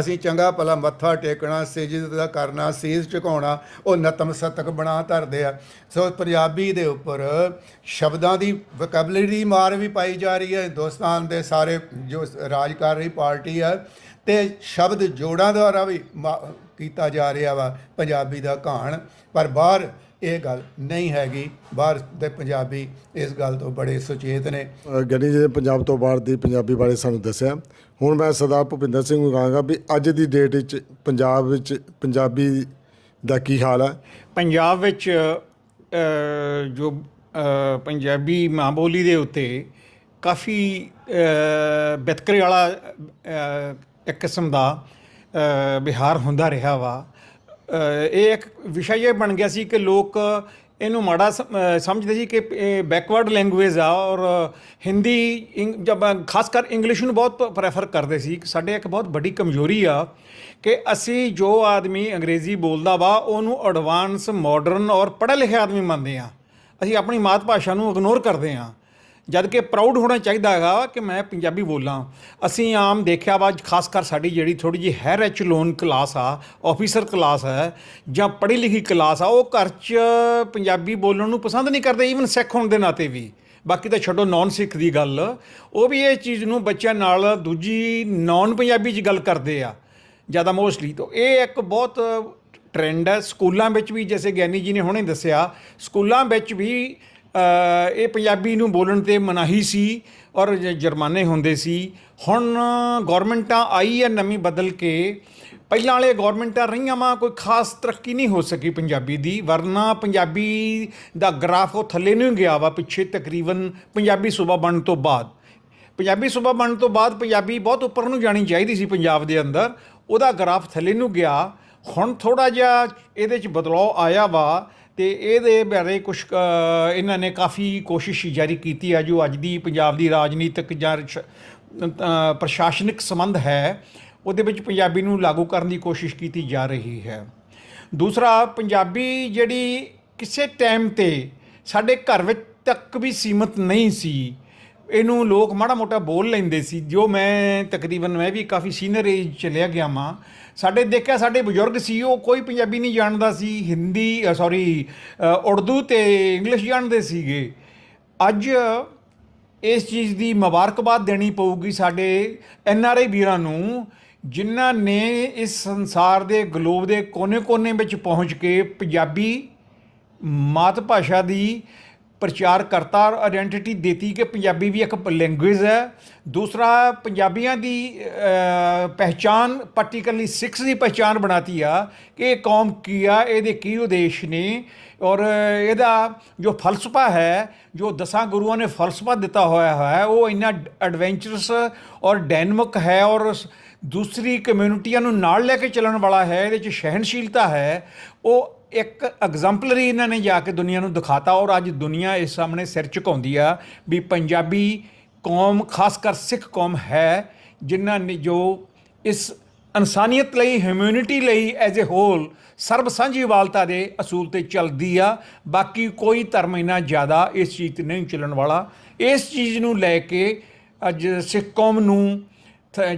ਅਸੀਂ ਚੰਗਾ ਭਲਾ ਮੱਥਾ ਟੇਕਣਾ ਸਜਦਾ ਕਰਨਾ, ਸੀਸ ਝੁਕਾਉਣਾ, ਉਹ ਨਤਮਸਤਕ ਬਣਾ ਧਰਦੇ ਆ। ਸੋ ਪੰਜਾਬੀ ਦੇ ਉੱਪਰ ਸ਼ਬਦਾਂ ਦੀ ਵੋਕੈਬਲਰੀ ਦੀ ਮਾਰ ਵੀ ਪਾਈ ਜਾ ਰਹੀ ਹੈ। ਹਿੰਦੁਸਤਾਨ ਦੇ ਸਾਰੇ ਜੋ ਰਾਜ ਕਰ ਰਹੀ ਪਾਰਟੀ ਆ ਤੇ ਸ਼ਬਦ ਜੋੜਾਂ ਦੁਆਰਾ ਵੀ ਮਾ- ਕੀਤਾ ਜਾ ਰਿਹਾ ਵਾ ਪੰਜਾਬੀ ਦਾ ਕਹਾਣ ਪਰ ਬਾਹਰ ਇਹ ਗੱਲ ਨਹੀਂ ਹੈਗੀ। ਬਾਹਰ ਦੇ ਪੰਜਾਬੀ ਇਸ ਗੱਲ ਤੋਂ ਬੜੇ ਸੁਚੇਤ ਨੇ। ਗਿਆਨੀ ਜੀ ਨੇ ਪੰਜਾਬ ਤੋਂ ਬਾਹਰ ਦੀ ਪੰਜਾਬੀ ਬਾਰੇ ਸਾਨੂੰ ਦੱਸਿਆ। ਹੁਣ ਮੈਂ ਸਰਦਾਰ ਭੁਪਿੰਦਰ ਸਿੰਘ ਨੂੰ ਕਹਾਂਗਾ ਵੀ ਅੱਜ ਦੀ ਡੇਟ ਵਿੱਚ ਪੰਜਾਬ ਵਿੱਚ ਪੰਜਾਬੀ ਦਾ ਕੀ ਹਾਲ ਹੈ ਪੰਜਾਬ ਵਿੱਚ ਜੋ ਪੰਜਾਬੀ ਮਾਂ ਬੋਲੀ ਦੇ ਉੱਤੇ ਕਾਫੀ ਅ, ਵਿਤਕਰੇ ਵਾਲਾ ਇੱਕ ਕਿਸਮ ਦਾ ਅ, ਵਿਹਾਰ ਹੁੰਦਾ ਰਿਹਾ ਵਾ। ਇਹ ਇੱਕ ਵਿਸ਼ਾ ਇਹ ਬਣ ਗਿਆ ਸੀ ਕਿ ਲੋਕ ਇਹਨੂੰ ਮਾੜਾ ਸਮ- ਸਮਝਦੇ ਸੀ ਕਿ ਇਹ ਬੈਕਵਰਡ ਲੈਂਗੁਏਜ ਆ ਔਰ ਹਿੰਦੀ ਇੰਗ- ਜਬ ਖਾਸ ਕਰ ਇੰਗਲਿਸ਼ ਨੂੰ ਬਹੁਤ ਪ੍ਰੈਫਰ ਕਰਦੇ ਸੀ। ਸਾਡੇ ਇੱਕ ਬਹੁਤ ਵੱਡੀ ਕਮਜ਼ੋਰੀ ਆ ਕਿ ਅਸੀਂ ਜੋ ਆਦਮੀ ਅੰਗਰੇਜ਼ੀ ਬੋਲਦਾ ਵਾ ਉਹਨੂੰ ਐਡਵਾਂਸ ਮਾਡਰਨ ਔਰ ਪੜ੍ਹਿਆ ਲਿਖਿਆ ਆਦਮੀ ਮੰਨਦੇ ਆ। ਅਸੀਂ ਆਪਣੀ ਮਾਤ ਭਾਸ਼ਾ ਨੂੰ ਇਗਨੋਰ ਕਰਦੇ ਆ। ਜਦ ਕਿ ਪ੍ਰਾਊਡ ਹੋਣਾ ਚਾਹੀਦਾ ਹੈਗਾ ਕਿ ਮੈਂ ਪੰਜਾਬੀ ਬੋਲਾਂ। ਅਸੀਂ ਆਮ ਦੇਖਿਆ ਵਾ, ਖਾਸ ਕਰ ਸਾਡੀ ਜਿਹੜੀ ਥੋੜੀ ਜਿਹੀ ਹੈਰ ਐਚ ਲੋਨ ਕਲਾਸ ਆ ਆਫੀਸਰ ਕਲਾਸ ਹੈ, ਜਾਂ ਪੜ੍ਹੀ ਲਿਖੀ ਕਲਾਸ ਆ, ਉਹ ਘਰ 'ਚ ਪੰਜਾਬੀ ਬੋਲਣ ਨੂੰ ਪਸੰਦ ਨਹੀਂ ਕਰਦੇ ਈਵਨ ਸਿੱਖ ਹੋਣ ਦੇ ਨਾਤੇ ਵੀ। ਬਾਕੀ ਤਾਂ ਛੱਡੋ ਨਾਨ ਸਿੱਖ ਦੀ ਗੱਲ। ਉਹ ਵੀ ਇਹ ਚੀਜ਼ ਨੂੰ ਬੱਚਿਆਂ ਨਾਲ ਦੂਜੀ ਨਾਨ ਪੰਜਾਬੀ 'ਚ ਗੱਲ ਕਰਦੇ ਆ, ਜ਼ਿਆਦਾ ਮੋਸਟਲੀ ਤਾਂ। ਇਹ ਇੱਕ ਬਹੁਤ ਟ੍ਰੈਂਡ ਹੈ। ਸਕੂਲਾਂ ਵਿੱਚ ਵੀ ਜਿਵੇਂ ਗਿਆਨੀ ਜੀ ਨੇ ਹੁਣੇ ਦੱਸਿਆ, ਸਕੂਲਾਂ ਵਿੱਚ ਵੀ ਇਹ ਪੰਜਾਬੀ ਨੂੰ ਬੋਲਣ ਤੇ ਮਨਾਹੀ ਸੀ ਔਰ ਜੁਰਮਾਨੇ ਹੁੰਦੇ ਸੀ। ਹੁਣ ਗਵਰਨਮੈਂਟਾਂ ਆਈ ਹੈ ਨਵੀਂ ਬਦਲ ਕੇ। ਪਹਿਲਾਂ ਵਾਲੇ ਗਵਰਨਮੈਂਟਾਂ ਰਹੀਆਂ ਵਾ, ਕੋਈ ਖਾਸ ਤਰੱਕੀ ਨਹੀਂ ਹੋ ਸਕੀ ਪੰਜਾਬੀ ਦੀ, ਵਰਨਾ ਪੰਜਾਬੀ ਦਾ ਗ੍ਰਾਫ ਉਹ ਥੱਲੇ ਨੂੰ ਹੀ ਗਿਆ ਵਾ, ਪਿੱਛੇ ਤਕਰੀਬਨ ਪੰਜਾਬੀ ਸੂਬਾ ਬਣਨ ਤੋਂ ਬਾਅਦ। ਪੰਜਾਬੀ ਸੂਬਾ ਬਣਨ ਤੋਂ ਬਾਅਦ ਪੰਜਾਬੀ ਬਹੁਤ ਉੱਪਰ ਨੂੰ ਜਾਣੀ ਚਾਹੀਦੀ ਸੀ ਪੰਜਾਬ ਦੇ ਅੰਦਰ, ਉਹਦਾ ਗ੍ਰਾਫ ਥੱਲੇ ਨੂੰ ਗਿਆ। ਹੁਣ ਥੋੜਾ ਜਿਹਾ ਇਹਦੇ ਚ ਬਦਲਾਅ ਆਇਆ ਵਾ ਤੇ ਇਹਦੇ ਬਾਰੇ ਕੁਝ ਇਹਨਾਂ ਨੇ ਕਾਫੀ ਕੋਸ਼ਿਸ਼ ਜਾਰੀ ਕੀਤੀ ਹੈ ਜੋ ਅੱਜ ਦੀ ਪੰਜਾਬ ਦੀ ਰਾਜਨੀਤਿਕ ਜਾਂ ਸ਼- ਪ੍ਰਸ਼ਾਸਨਿਕ ਸੰਬੰਧ ਹੈ, ਉਹਦੇ ਵਿੱਚ ਪੰਜਾਬੀ ਨੂੰ ਲਾਗੂ ਕਰਨ ਦੀ ਕੋਸ਼ਿਸ਼ ਕੀਤੀ ਜਾ ਰਹੀ ਹੈ। ਦੂਸਰਾ, ਪੰਜਾਬੀ ਜਿਹੜੀ ਕਿਸੇ ਟਾਈਮ ਤੇ ਸਾਡੇ ਘਰ ਵਿੱਚ ਤੱਕ ਵੀ ਸੀਮਤ ਨਹੀਂ ਸੀ, ਇਹਨੂੰ ਲੋਕ ਮਾੜਾ ਮੋਟਾ ਬੋਲ ਲੈਂਦੇ ਸੀ। ਜੋ ਮੈਂ ਤਕਰੀਬਨ, ਮੈਂ ਵੀ ਕਾਫੀ ਸੀਨੀਅਰ ਏਜ ਚਲਿਆ ਗਿਆ ਮਾਂ ਸਾਡੇ ਦੇਖਿਆ ਸਾਡੇ ਬਜ਼ੁਰਗ ਸੀ, ਉਹ ਕੋਈ ਪੰਜਾਬੀ ਨਹੀਂ ਜਾਣਦਾ ਸੀ, ਹਿੰਦੀ ਸੌਰੀ ਉਰਦੂ ਤੇ ਇੰਗਲਿਸ਼ ਜਾਣਦੇ ਸੀਗੇ। ਅੱਜ ਇਸ ਚੀਜ਼ ਦੀ ਮੁਬਾਰਕਬਾਦ ਦੇਣੀ ਪਊਗੀ ਸਾਡੇ ਐਨ ਆਰ ਆਈ ਵੀਰਾਂ ਨੂੰ, ਜਿਨ੍ਹਾਂ ਨੇ ਇਸ ਸੰਸਾਰ ਦੇ ਗਲੋਬ ਦੇ ਕੋਨੇ-ਕੋਨੇ ਵਿੱਚ ਪਹੁੰਚ ਕੇ ਪੰਜਾਬੀ ਮਾਤ ਭਾਸ਼ਾ ਦੀ ਪ੍ਰਚਾਰ ਕਰਤਾ ਔਰ ਆਇਡੈਂਟੀਟੀ ਦੇਤੀ ਕਿ ਪੰਜਾਬੀ ਵੀ ਇੱਕ ਲੈਂਗੁਏਜ ਹੈ। ਦੂਸਰਾ ਪੰਜਾਬੀਆਂ ਦੀ ਅ, ਪਹਿਚਾਨ ਪਾਰਟਿਕੂਲਰਲੀ ਸਿੱਖਸ ਦੀ ਪਹਿਚਾਨ ਬਣਾਤੀ ਆ ਕਿ ਇਹ ਕੌਮ ਕੀ ਆ ਇਹਦੇ ਕੀ ਉਦੇਸ਼ ਨੇ ਔਰ ਇਹਦਾ ਜੋ ਫਲਸਫਾ ਹੈ ਜੋ ਦਸਾਂ ਗੁਰੂਆਂ ਨੇ ਫਲਸਫਾ ਦਿੱਤਾ ਹੋਇਆ ਹੈ ਉਹ ਇੰਨਾ ਐਡਵੈਂਚਰਸ ਔਰ ਡਾਇਨਾਮਿਕ ਹੈ ਔਰ ਦੂਸਰੀ ਕਮਿਊਨਿਟੀਆਂ ਨੂੰ ਨਾਲ ਲੈ ਕੇ ਚੱਲਣ ਵਾਲਾ ਹੈ ਇਹਦੇ 'ਚ ਸਹਿਨਸ਼ੀਲਤਾ ਹੈ ਉਹ ਇੱਕ ਐਗਜ਼ਾਮਪਲਰੀ ਇਹਨਾਂ ਨੇ ਜਾ ਕੇ ਦੁਨੀਆ ਨੂੰ ਦਿਖਾਤਾ ਔਰ ਅੱਜ ਦੁਨੀਆ ਇਸ ਸਾਹਮਣੇ ਸਿਰ ਝੁਕਾਉਂਦੀ ਆ ਵੀ ਪੰਜਾਬੀ ਕੌਮ ਖਾਸ ਕਰ ਸਿੱਖ ਕੌਮ ਹੈ ਜਿਨ੍ਹਾਂ ਨੇ ਜੋ ਇਸ ਇਨਸਾਨੀਅਤ ਲਈ ਹਿਊਮੈਨਿਟੀ ਲਈ ਐਜ਼ ਅ ਹੋਲ ਸਰਬ ਸਾਂਝੀਵਾਲਤਾ ਦੇ ਅਸੂਲ ਤੇ ਚੱਲਦੀ ਆ ਬਾਕੀ ਕੋਈ ਧਰਮ ਇੰਨਾ ਜ਼ਿਆਦਾ ਇਸ ਚੀਜ਼ ਤੇ ਨਹੀਂ ਚੱਲਣ ਵਾਲਾ। ਇਸ ਚੀਜ਼ ਨੂੰ ਲੈ ਕੇ ਅੱਜ ਸਿੱਖ ਕੌਮ ਨੂੰ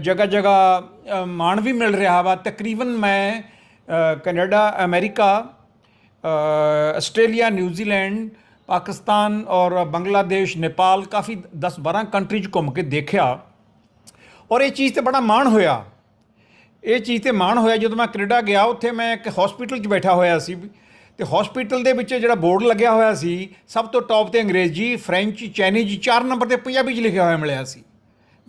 ਜਗ੍ਹਾ ਜਗ੍ਹਾ ਮਾਣ ਵੀ ਮਿਲ ਰਿਹਾ ਵਾ। ਤਕਰੀਬਨ ਮੈਂ ਅ, ਕੈਨੇਡਾ ਅਮਰੀਕਾ ਅ, ਆਸਟ੍ਰੇਲੀਆ ਨਿਊਜ਼ੀਲੈਂਡ ਪਾਕਿਸਤਾਨ ਔਰ ਬੰਗਲਾਦੇਸ਼ ਨੇਪਾਲ ਕਾਫੀ 10 12 ਕੰਟਰੀ 'ਚ ਘੁੰਮ ਕੇ ਦੇਖਿਆ। ਔਰ ਇਹ ਚੀਜ਼ ਤੇ ਬੜਾ ਮਾਣ ਹੋਇਆ। ਇਹ ਚੀਜ਼ ਤੇ ਮਾਣ ਹੋਇਆ ਜਦੋਂ ਮੈਂ ਕੈਨੇਡਾ ਗਿਆ ਉੱਥੇ ਮੈਂ ਇੱਕ ਹਸਪੀਟਲ 'ਚ ਬੈਠਾ ਹੋਇਆ ਸੀ। ਤੇ ਹਸਪੀਟਲ ਦੇ ਵਿੱਚ ਜਿਹੜਾ ਬੋਰਡ ਲੱਗਿਆ ਹੋਇਆ ਸੀ ਸਭ ਤੋਂ ਟੌਪ ਤੇ ਅੰਗਰੇਜ਼ੀ ਫ੍ਰੈਂਚ ਚਾਈਨੀਜ਼ ਚਾਰ ਨੰਬਰ ਤੇ ਪੰਜਾਬੀ 'ਚ ਲਿਖਿਆ ਹੋਇਆ ਮਿਲਿਆ ਸੀ।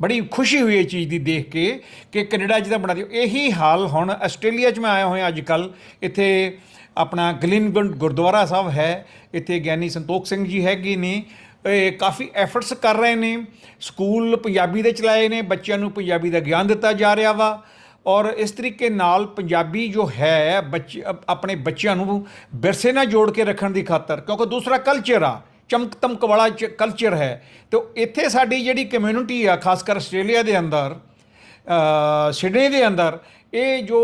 ਬੜੀ ਖੁਸ਼ੀ ਹੋਈ ਇਹ ਚੀਜ਼ ਦੀ ਦੇਖ ਕੇ ਕਿ ਕੈਨੇਡਾ ਜਿਹਦਾ ਬਣਾ ਦਿਓ ਇਹੀ ਹਾਲ ਹੁਣ ਆਸਟ੍ਰੇਲੀਆ 'ਚ ਮੈਂ ਆਇਆ ਹੋਇਆ ਅੱਜ ਕੱਲ ਇੱਥੇ ਆਪਣਾ ਗਲਿਨਗੰਡ ਗੁਰਦੁਆਰਾ ਸਾਹਿਬ ਹੈ, ਇੱਥੇ ਗਿਆਨੀ ਸੰਤੋਖ ਸਿੰਘ ਜੀ ਹੈਗੇ ਨੇ, ਇਹ ਕਾਫੀ ਐਫਰਟਸ ਕਰ ਰਹੇ ਨੇ, ਸਕੂਲ ਪੰਜਾਬੀ ਦੇ ਚਲਾਏ ਨੇ, ਬੱਚਿਆਂ ਨੂੰ ਪੰਜਾਬੀ ਦਾ ਗਿਆਨ ਦਿੱਤਾ ਜਾ ਰਿਹਾ ਵਾ, ਔਰ ਇਸ ਤਰੀਕੇ ਨਾਲ ਪੰਜਾਬੀ ਜੋ ਹੈ, ਬੱਚੇ, ਆਪਣੇ ਬੱਚਿਆਂ ਨੂੰ ਵਿਰਸੇ ਨਾਲ ਜੋੜ ਕੇ ਰੱਖਣ ਦੀ ਖਾਤਰ, ਕਿਉਂਕਿ ਦੂਸਰਾ ਕਲਚਰ ਆ, ਚਮਕ ਤਮਕ ਵਾਲਾ ਕਲਚਰ ਹੈ, ਤੇ ਇੱਥੇ ਸਾਡੀ ਜਿਹੜੀ ਕਮਿਊਨਿਟੀ ਆ ਖਾਸ ਕਰ ਆਸਟ੍ਰੇਲੀਆ ਦੇ ਅੰਦਰ ਸਿਡਨੀ ਦੇ ਅੰਦਰ ਇਹ ਜੋ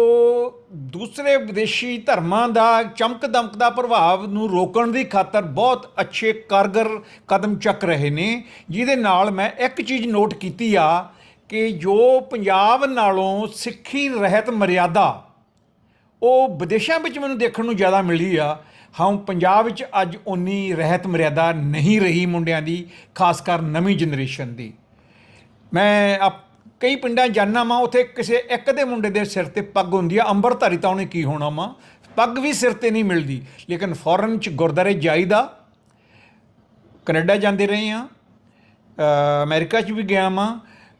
ਦੂਸਰੇ ਵਿਦੇਸ਼ੀ ਧਰਮਾਂ ਦਾ ਚਮਕ ਦਮਕ ਦਾ ਪ੍ਰਭਾਵ ਨੂੰ ਰੋਕਣ ਦੀ ਖਾਤਰ ਬਹੁਤ ਅੱਛੇ ਕਾਰਗਰ ਕਦਮ ਚੱਕ ਰਹੇ ਨੇ, ਜਿਹਦੇ ਨਾਲ ਮੈਂ ਇੱਕ ਚੀਜ਼ ਨੋਟ ਕੀਤੀ ਆ ਕਿ ਜੋ ਪੰਜਾਬ ਨਾਲੋਂ ਸਿੱਖੀ ਰਹਿਤ ਮਰਿਆਦਾ, ਉਹ ਵਿਦੇਸ਼ਾਂ ਵਿੱਚ ਮੈਨੂੰ ਦੇਖਣ ਨੂੰ ਜ਼ਿਆਦਾ ਮਿਲੀ ਆ। ਹਾਂ ਪੰਜਾਬ ਵਿੱਚ ਅੱਜ ਉਨੀ ਰਹਿਤ ਮਰਿਆਦਾ ਨਹੀਂ ਰਹੀ ਮੁੰਡਿਆਂ ਦੀ, ਖਾਸ ਕਰ ਨਵੀਂ ਜਨਰੇਸ਼ਨ ਦੀ। ਮੈਂ ਆਪ ਕਈ ਪਿੰਡਾਂ ਜਾਣਾ ਮਾਂ, ਉਥੇ ਕਿਸੇ ਇੱਕ ਦੇ ਮੁੰਡੇ ਦੇ ਸਿਰ ਤੇ ਪੱਗ ਹੁੰਦੀ ਆ, ਅੰਬਰਧਾਰੀ ਤਾਂ ਉਹਨੇ ਕੀ ਹੋਣਾ ਮਾਂ? ਪੱਗ ਵੀ ਸਿਰ ਤੇ ਨਹੀਂ ਮਿਲਦੀ, ਲੇਕਿਨ ਫੋਰਨ ਚ ਗੁਰਦਾਰੇ ਜਾਈਦਾ। ਕੈਨੇਡਾ ਜਾਂਦੇ ਰਹੇ ਆ ਅਮਰੀਕਾ 'ਚ ਵੀ ਗਿਆ ਮਾਂ,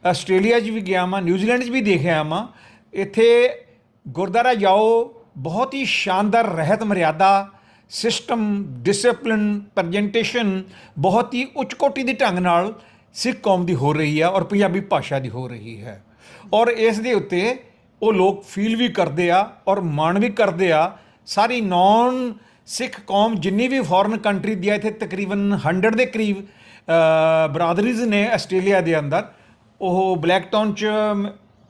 ਆਸਟ੍ਰੇਲੀਆ 'ਚ ਵੀ ਗਿਆ ਮਾਂ ਨਿਊਜ਼ੀਲੈਂਡ 'ਚ ਵੀ ਦੇਖਿਆ ਮਾਂ। ਇੱਥੇ ਗੁਰਦਾਰਾ ਜਾਓ, ਬਹੁਤ ਹੀ ਸ਼ਾਨਦਾਰ ਰਹਿਤ ਮਰਿਆਦਾ ਸਿਸਟਮ ਡਿਸਪਲਿਨ ਪ੍ਰੈਜੈਂਟੇਸ਼ਨ ਬਹੁਤ ਹੀ ਉੱਚ ਕੋਟੀ ਦੇ ਢੰਗ ਨਾਲ ਸਿੱਖ ਕੌਮ ਦੀ ਹੋ ਰਹੀ ਆ ਔਰ ਪੰਜਾਬੀ ਭਾਸ਼ਾ ਦੀ ਹੋ ਰਹੀ ਹੈ। ਔਰ ਇਸ ਦੇ ਉੱਤੇ ਉਹ ਲੋਕ ਫੀਲ ਵੀ ਕਰਦੇ ਆ ਔਰ ਮਾਣ ਵੀ ਕਰਦੇ ਆ। ਸਾਰੀ ਨੌਨ ਸਿੱਖ ਕੌਮ ਜਿੰਨੀ ਵੀ ਫੋਰਨ ਕੰਟਰੀ ਦੀ ਆ, ਇੱਥੇ ਤਕਰੀਬਨ 100 ਦੇ ਕਰੀਬ ਬਰਾਦਰੀਜ਼ ਨੇ ਆਸਟ੍ਰੇਲੀਆ ਦੇ ਅੰਦਰ। ਉਹ ਬਲੈਕਟਾਊਨ ਚ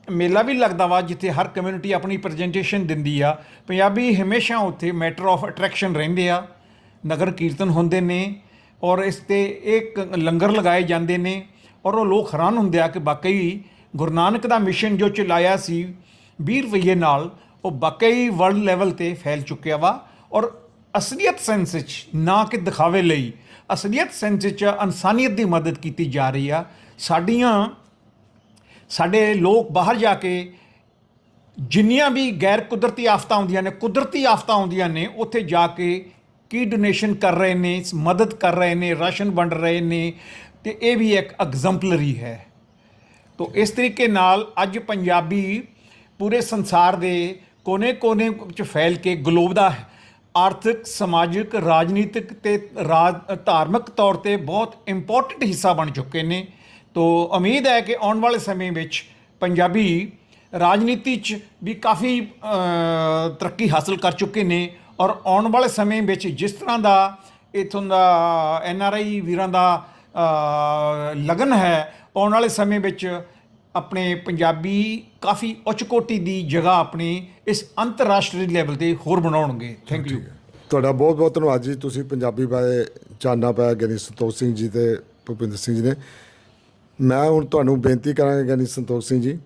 ਮੇਲਾ ਵੀ ਲੱਗਦਾ ਵਾ, ਜਿੱਥੇ ਹਰ ਕਮਿਊਨਿਟੀ ਆਪਣੀ ਪ੍ਰੈਜੈਂਟੇਸ਼ਨ ਦਿੰਦੀ ਆ। ਪੰਜਾਬੀ ਹਮੇਸ਼ਾ ਉੱਥੇ ਮੈਟਰ ਆਫ ਅਟਰੈਕਸ਼ਨ ਰਹਿੰਦੇ ਆ। ਨਗਰ ਕੀਰਤਨ ਹੁੰਦੇ ਨੇ। ਔਰ ਇਸ ਤੇ ਇੱਕ ਲੰਗਰ ਲਗਾਏ ਜਾਂਦੇ ਨੇ ਔਰ ਉਹ ਲੋਕ ਹੈਰਾਨ ਹੁੰਦੇ ਆ ਕਿ ਵਾਕਈ ਗੁਰੂ ਨਾਨਕ ਦਾ ਮਿਸ਼ਨ ਜੋ ਚਲਾਇਆ ਸੀ 20 ਰੁਪਈਏ ਨਾਲ, ਉਹ ਵਾਕਈ ਵਰਲਡ ਲੈਵਲ ਤੇ ਫੈਲ ਚੁੱਕਿਆ ਵਾ ਔਰ ਅਸਲੀਅਤ ਸੈਂਸ ਵਿੱਚ, ਨਾ ਕਿ ਦਿਖਾਵੇ ਲਈ, ਅਸਲੀਅਤ ਸੈਂਸ ਵਿੱਚ ਇਨਸਾਨੀਅਤ ਦੀ ਮਦਦ ਕੀਤੀ ਜਾ ਰਹੀ ਆ। ਸਾਡੀਆਂ, ਸਾਡੇ ਲੋਕ ਬਾਹਰ ਜਾ ਕੇ ਜਿੰਨੀਆਂ ਵੀ ਗੈਰ ਕੁਦਰਤੀ ਆਫਤਾਂ ਆਉਂਦੀਆਂ ਨੇ, ਕੁਦਰਤੀ ਆਫਤਾਂ ਆਉਂਦੀਆਂ ਨੇ, ਉੱਥੇ ਜਾ ਕੇ ਕੀ ਡੋਨੇਸ਼ਨ ਕਰ ਰਹੇ ਨੇ, ਮਦਦ ਕਰ ਰਹੇ ਨੇ, ਰਾਸ਼ਨ ਵੰਡ ਰਹੇ ਨੇ, ਤੇ ਇਹ ਵੀ ਇੱਕ ਐਗਜ਼ੈਂਪਲਰੀ ਹੈ। ਤੋ ਇਸ ਤਰੀਕੇ ਨਾਲ ਅੱਜ ਪੰਜਾਬੀ ਪੂਰੇ ਸੰਸਾਰ ਦੇ ਕੋਨੇ-ਕੋਨੇ ਵਿੱਚ ਫੈਲ ਕੇ ਗਲੋਬ ਦਾ ਆਰਥਿਕ, ਸਮਾਜਿਕ, ਰਾਜਨੀਤਿਕ ਤੇ ਰਾਜ- ਧਾਰਮਿਕ ਤੌਰ ਤੇ ਬਹੁਤ ਇੰਪੋਰਟੈਂਟ ਹਿੱਸਾ ਬਣ ਚੁੱਕੇ ਨੇ। ਤੋ ਉਮੀਦ ਹੈ ਕਿ ਆਉਣ ਵਾਲੇ ਸਮੇਂ ਵਿੱਚ ਪੰਜਾਬੀ ਰਾਜਨੀਤੀ 'ਚ ਵੀ ਕਾਫੀ ਤਰੱਕੀ ਹਾਸਲ ਕਰ ਚੁੱਕੇ ਨੇ। ਔਰ ਆਉਣ ਵਾਲੇ ਸਮੇਂ ਵਿੱਚ ਜਿਸ ਤਰ੍ਹਾਂ ਦਾ ਇਥੋਂ ਦਾ ਐਨ ਆਰ ਆਈ ਵੀਰਾਂ ਦਾ ਲਗਨ ਹੈ, ਆਉਣ ਵਾਲੇ ਸਮੇਂ ਵਿੱਚ ਆਪਣੇ ਪੰਜਾਬੀ ਕਾਫੀ ਉੱਚ ਕੋਟੀ ਦੀ ਜਗ੍ਹਾ ਆਪਣੀ ਇਸ ਅੰਤਰਰਾਸ਼ਟਰੀ ਲੈਵਲ ਤੇ ਹੋਰ ਬਣਾਉਣਗੇ। ਥੈਂਕ ਯੂ ਤੁਹਾਡਾ ਬਹੁਤ ਬਹੁਤ ਧੰਨਵਾਦ ਜੀ। ਤੁਸੀਂ ਪੰਜਾਬੀ ਬਾਰੇ ਜਾਣਨਾ ਪਾਇਆ ਗਿਆਨੀ ਸੰਤੋਖ ਸਿੰਘ ਜੀ ਤੇ ਭੁਪਿੰਦਰ ਸਿੰਘ ਜੀ ਨੇ। ਮੈਂ ਹੁਣ ਤੁਹਾਨੂੰ ਬੇਨਤੀ ਕਰਾਂਗਾ ਗਿਆਨੀ ਸੰਤੋਖ ਸਿੰਘ ਜੀ,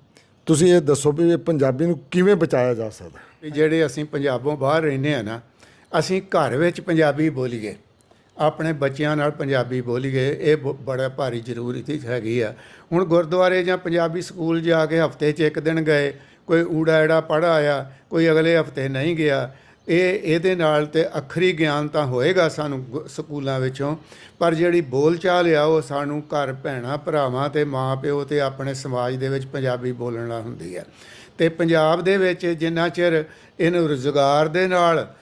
ਤੁਸੀਂ ਇਹ ਦੱਸੋ ਵੀ ਇਹ ਪੰਜਾਬੀ ਨੂੰ ਕਿਵੇਂ ਬਚਾਇਆ ਜਾ ਸਕਦਾ ਵੀ ਜਿਹੜੇ ਅਸੀਂ ਪੰਜਾਬੋਂ ਬਾਹਰ ਰਹਿੰਦੇ ਆ ਨਾ, ਅਸੀਂ ਘਰ ਵਿੱਚ ਪੰਜਾਬੀ ਬੋਲੀਏ ਆਪਣੇ ਬੱਚਿਆਂ ਨਾਲ ਪੰਜਾਬੀ ਬੋਲੀਏ ਇਹ ਬ- ਬੜਾ ਭਾਰੀ ਜ਼ਰੂਰੀ ਹੈਗੀ ਆ। ਹੁਣ ਗੁਰਦੁਆਰੇ ਜਾਂ ਪੰਜਾਬੀ ਸਕੂਲ ਜਾ ਕੇ ਹਫ਼ਤੇ 'ਚ ਇੱਕ ਦਿਨ ਗਏ, ਕੋਈ ਊੜਾ ਐੜਾ ਪੜ੍ਹ ਆਇਆ, ਕੋਈ ਅਗਲੇ ਹਫ਼ਤੇ ਨਹੀਂ ਗਿਆ, ਇਹ, ਇਹਦੇ ਨਾਲ ਤੇ ਅੱਖਰੀ ਗਿਆਨ ਤਾਂ ਹੋਏਗਾ ਸਾਨੂੰ ਗੁ- ਸਕੂਲਾਂ ਵਿੱਚੋਂ, ਪਰ ਜਿਹੜੀ ਬੋਲਚਾਲ ਆ ਉਹ ਸਾਨੂੰ ਘਰ ਭੈਣਾਂ ਭਰਾਵਾਂ ਤੇ ਮਾਂ ਪਿਓ ਤੇ ਆਪਣੇ ਸਮਾਜ ਦੇ ਵਿੱਚ ਪੰਜਾਬੀ ਬੋਲਣ ਨਾਲ ਹੁੰਦੀ ਹੈ ਤੇ ਪੰਜਾਬ ਦੇ ਵਿੱਚ ਜਿੰਨਾ ਚਿਰ ਇਹਨੂੰ ਰੁਜ਼ਗਾਰ ਦੇ ਨਾਲ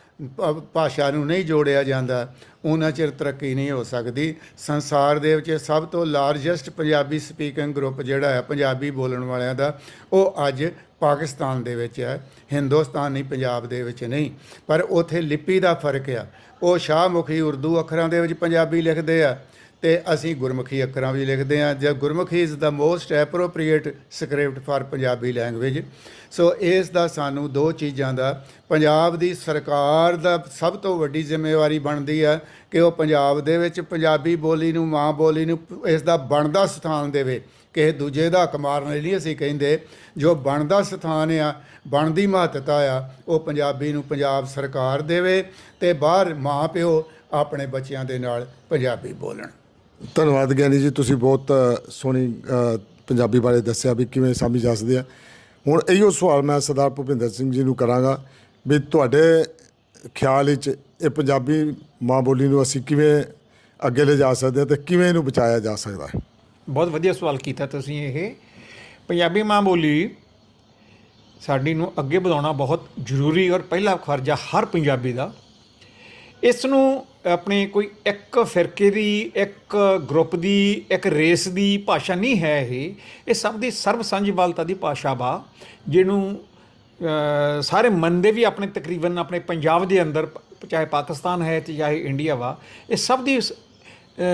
ਭਾਸ਼ਾ ਨੂੰ ਨਹੀਂ ਜੋੜਿਆ ਜਾਂਦਾ, ਉਹਨਾਂ ਚਿਰ ਤਰੱਕੀ ਨਹੀਂ ਹੋ ਸਕਦੀ। ਸੰਸਾਰ ਦੇ ਵਿੱਚ ਸਭ ਤੋਂ ਲਾਰਜੈਸਟ ਪੰਜਾਬੀ ਸਪੀਕਿੰਗ ਗਰੁੱਪ ਜਿਹੜਾ ਹੈ, ਪੰਜਾਬੀ ਬੋਲਣ ਵਾਲਿਆਂ ਦਾ, ਉਹ ਅੱਜ ਪਾਕਿਸਤਾਨ ਦੇ ਵਿੱਚ ਹੈ। ਹਿੰਦੁਸਤਾਨ ਨਹੀਂ ਪੰਜਾਬ ਦੇ ਵਿੱਚ ਨਹੀਂ। ਪਰ ਉਥੇ ਲਿਪੀ ਦਾ ਫ਼ਰਕ ਆ। ਉਹ ਸ਼ਾਹਮੁਖੀ ਉਰਦੂ ਅੱਖਰਾਂ ਦੇ ਵਿੱਚ ਪੰਜਾਬੀ ਲਿਖਦੇ ਆ। ਤੇ ਅਸੀਂ ਗੁਰਮੁਖੀ ਅੱਖਰਾਂ ਵੀ ਲਿਖਦੇ ਹਾਂ ਜੇ Gurmukhi is the most appropriate script for Punjabi language so ਇਸ ਦਾ ਸਾਨੂੰ ਦੋ ਚੀਜ਼ਾਂ ਦਾ, ਪੰਜਾਬ ਦੀ ਸਰਕਾਰ ਦਾ ਸਭ ਤੋਂ ਵੱਡੀ ਜ਼ਿੰਮੇਵਾਰੀ ਬਣਦੀ ਆ ਕਿ ਉਹ ਪੰਜਾਬ ਦੇ ਵਿੱਚ ਪੰਜਾਬੀ ਬੋਲੀ ਨੂੰ, ਮਾਂ ਬੋਲੀ ਨੂੰ ਇਸ ਦਾ ਬਣਦਾ ਸਥਾਨ ਦੇਵੇ। ਕਿਸੇ ਦੂਜੇ ਦਾ ਹੱਕ ਮਾਰਨ ਲਈ ਨਹੀਂ ਅਸੀਂ ਕਹਿੰਦੇ। ਜੋ ਬਣਦਾ ਸਥਾਨ ਆ, ਬਣਦੀ ਮਹੱਤਤਾ ਆ, ਉਹ ਪੰਜਾਬੀ ਨੂੰ ਪੰਜਾਬ ਸਰਕਾਰ ਦੇਵੇ ਤੇ ਬਾਹਰ ਮਾਂ ਪਿਓ ਆਪਣੇ ਬੱਚਿਆਂ ਦੇ ਨਾਲ ਪੰਜਾਬੀ ਬੋਲਣ। ਧੰਨਵਾਦ ਗਿਆਨੀ ਜੀ, ਤੁਸੀਂ ਬਹੁਤ ਸੋਹਣੀ ਪੰਜਾਬੀ ਬਾਰੇ ਦੱਸਿਆ ਵੀ ਕਿਵੇਂ ਸਮਝ ਜਾਂਦੇ ਆ। ਹੁਣ ਇਹੋ ਸਵਾਲ ਮੈਂ ਸਰਦਾਰ ਭੁਪਿੰਦਰ ਸਿੰਘ ਜੀ ਨੂੰ ਕਰਾਂਗਾ ਵੀ ਤੁਹਾਡੇ ਖਿਆਲ ਵਿੱਚ ਇਹ ਪੰਜਾਬੀ ਮਾਂ ਬੋਲੀ ਨੂੰ ਅਸੀਂ ਕਿਵੇਂ ਅੱਗੇ ਲਿਜਾ ਸਕਦੇ ਹਾਂ ਤੇ ਕਿਵੇਂ ਇਹਨੂੰ ਬਚਾਇਆ ਜਾ ਸਕਦਾ ਹੈ? ਬਹੁਤ ਵਧੀਆ ਸਵਾਲ ਕੀਤਾ ਤੁਸੀਂ ਇਹ। ਪੰਜਾਬੀ ਮਾਂ ਬੋਲੀ ਸਾਡੀ ਨੂੰ ਅੱਗੇ ਵਧਾਉਣਾ ਬਹੁਤ ਜ਼ਰੂਰੀ ਔਰ ਪਹਿਲਾ ਫਰਜ਼ ਆ ਹਰ ਪੰਜਾਬੀ ਦਾ ਇਸ ਨੂੰ ਆਪਣੇ ਕੋਈ ਇੱਕ ਫਿਰਕੇ ਦੀ, ਇੱਕ ਗਰੁੱਪ ਦੀ, ਇੱਕ ਰੇਸ ਦੀ ਭਾਸ਼ਾ ਨਹੀਂ ਹੈ ਇਹ। ਇਹ ਸਭ ਦੀ ਸਰਬ ਸਾਂਝੀਵਾਲਤਾ ਦੀ ਭਾਸ਼ਾ ਵਾ, ਜਿਹਨੂੰ ਸਾਰੇ ਮੰਨਦੇ ਵੀ ਆਪਣੇ ਤਕਰੀਬਨ ਆਪਣੇ ਪੰਜਾਬ ਦੇ ਅੰਦਰ, ਚਾਹੇ ਪਾਕਿਸਤਾਨ ਹੈ ਤੇ ਚਾਹੇ ਇੰਡੀਆ ਵਾ, ਇਹ ਸਭ ਦੀ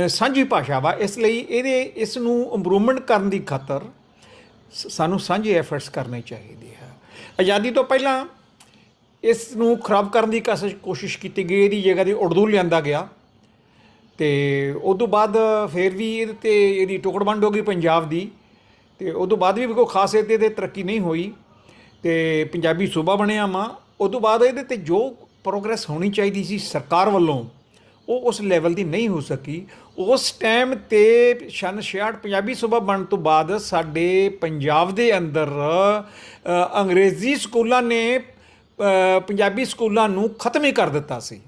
ਸਾਂਝੀ ਭਾਸ਼ਾ ਵਾ। ਇਸ ਲਈ ਇਹਦੇ ਇਸ ਨੂੰ ਇੰਪਰੂਵਮੈਂਟ ਕਰਨ ਦੀ ਖਾਤਰ ਸ- ਸਾਨੂੰ ਸਾਂਝੇ ਐਫਰਟਸ ਕਰਨੇ ਚਾਹੀਦੇ ਆ। ਆਜ਼ਾਦੀ ਤੋਂ ਪਹਿਲਾਂ ਇਸ ਨੂੰ ਖਰਾਬ ਕਰਨ ਦੀ ਕਸ- ਕੋਸ਼ਿਸ਼ ਕੀਤੀ ਗਈ, ਇਹਦੀ ਜਗ੍ਹਾ ਤੇ ਉਰਦੂ ਲਿਆਂਦਾ ਗਿਆ। ਤੇ ਉਸ ਤੋਂ ਬਾਅਦ ਫਿਰ ਵੀ ਇਹਦੇ ਤੇ ਇਹਦੀ ਟੁਕੜਵੰਡ ਹੋ ਗਈ ਪੰਜਾਬ ਦੀ। ਤੇ ਉਸ ਤੋਂ ਬਾਅਦ ਵੀ ਕੋਈ ਖਾਸ ਇਹਦੇ ਤੇ ਤਰੱਕੀ ਨਹੀਂ ਹੋਈ। ਤੇ ਪੰਜਾਬੀ ਸੂਬਾ ਬਣਿਆ ਮਾ। ਉਸ ਤੋਂ ਬਾਅਦ ਇਹਦੇ ਤੇ ਜੋ ਪ੍ਰੋਗਰੈਸ ਹੋਣੀ ਚਾਹੀਦੀ ਸੀ ਸਰਕਾਰ ਵੱਲੋਂ, ਉਹ ਉਸ ਲੈਵਲ ਦੀ ਨਹੀਂ ਹੋ ਸਕੀ। ਉਸ ਟਾਈਮ ਤੇ ਸ਼ਨ 66 ਪੰਜਾਬੀ ਸੂਬਾ ਬਣਨ ਤੋਂ ਬਾਅਦ ਸਾਡੇ ਪੰਜਾਬ ਦੇ ਅੰਦਰ ਅੰਗਰੇਜ਼ੀ ਸਕੂਲਾਂ ਨੇ ਪੰਜਾਬੀ ਸਕੂਲਾਂ ਨੂੰ ਖਤਮ ਹੀ ਕਰ ਦਿੱਤਾ ਸੀ।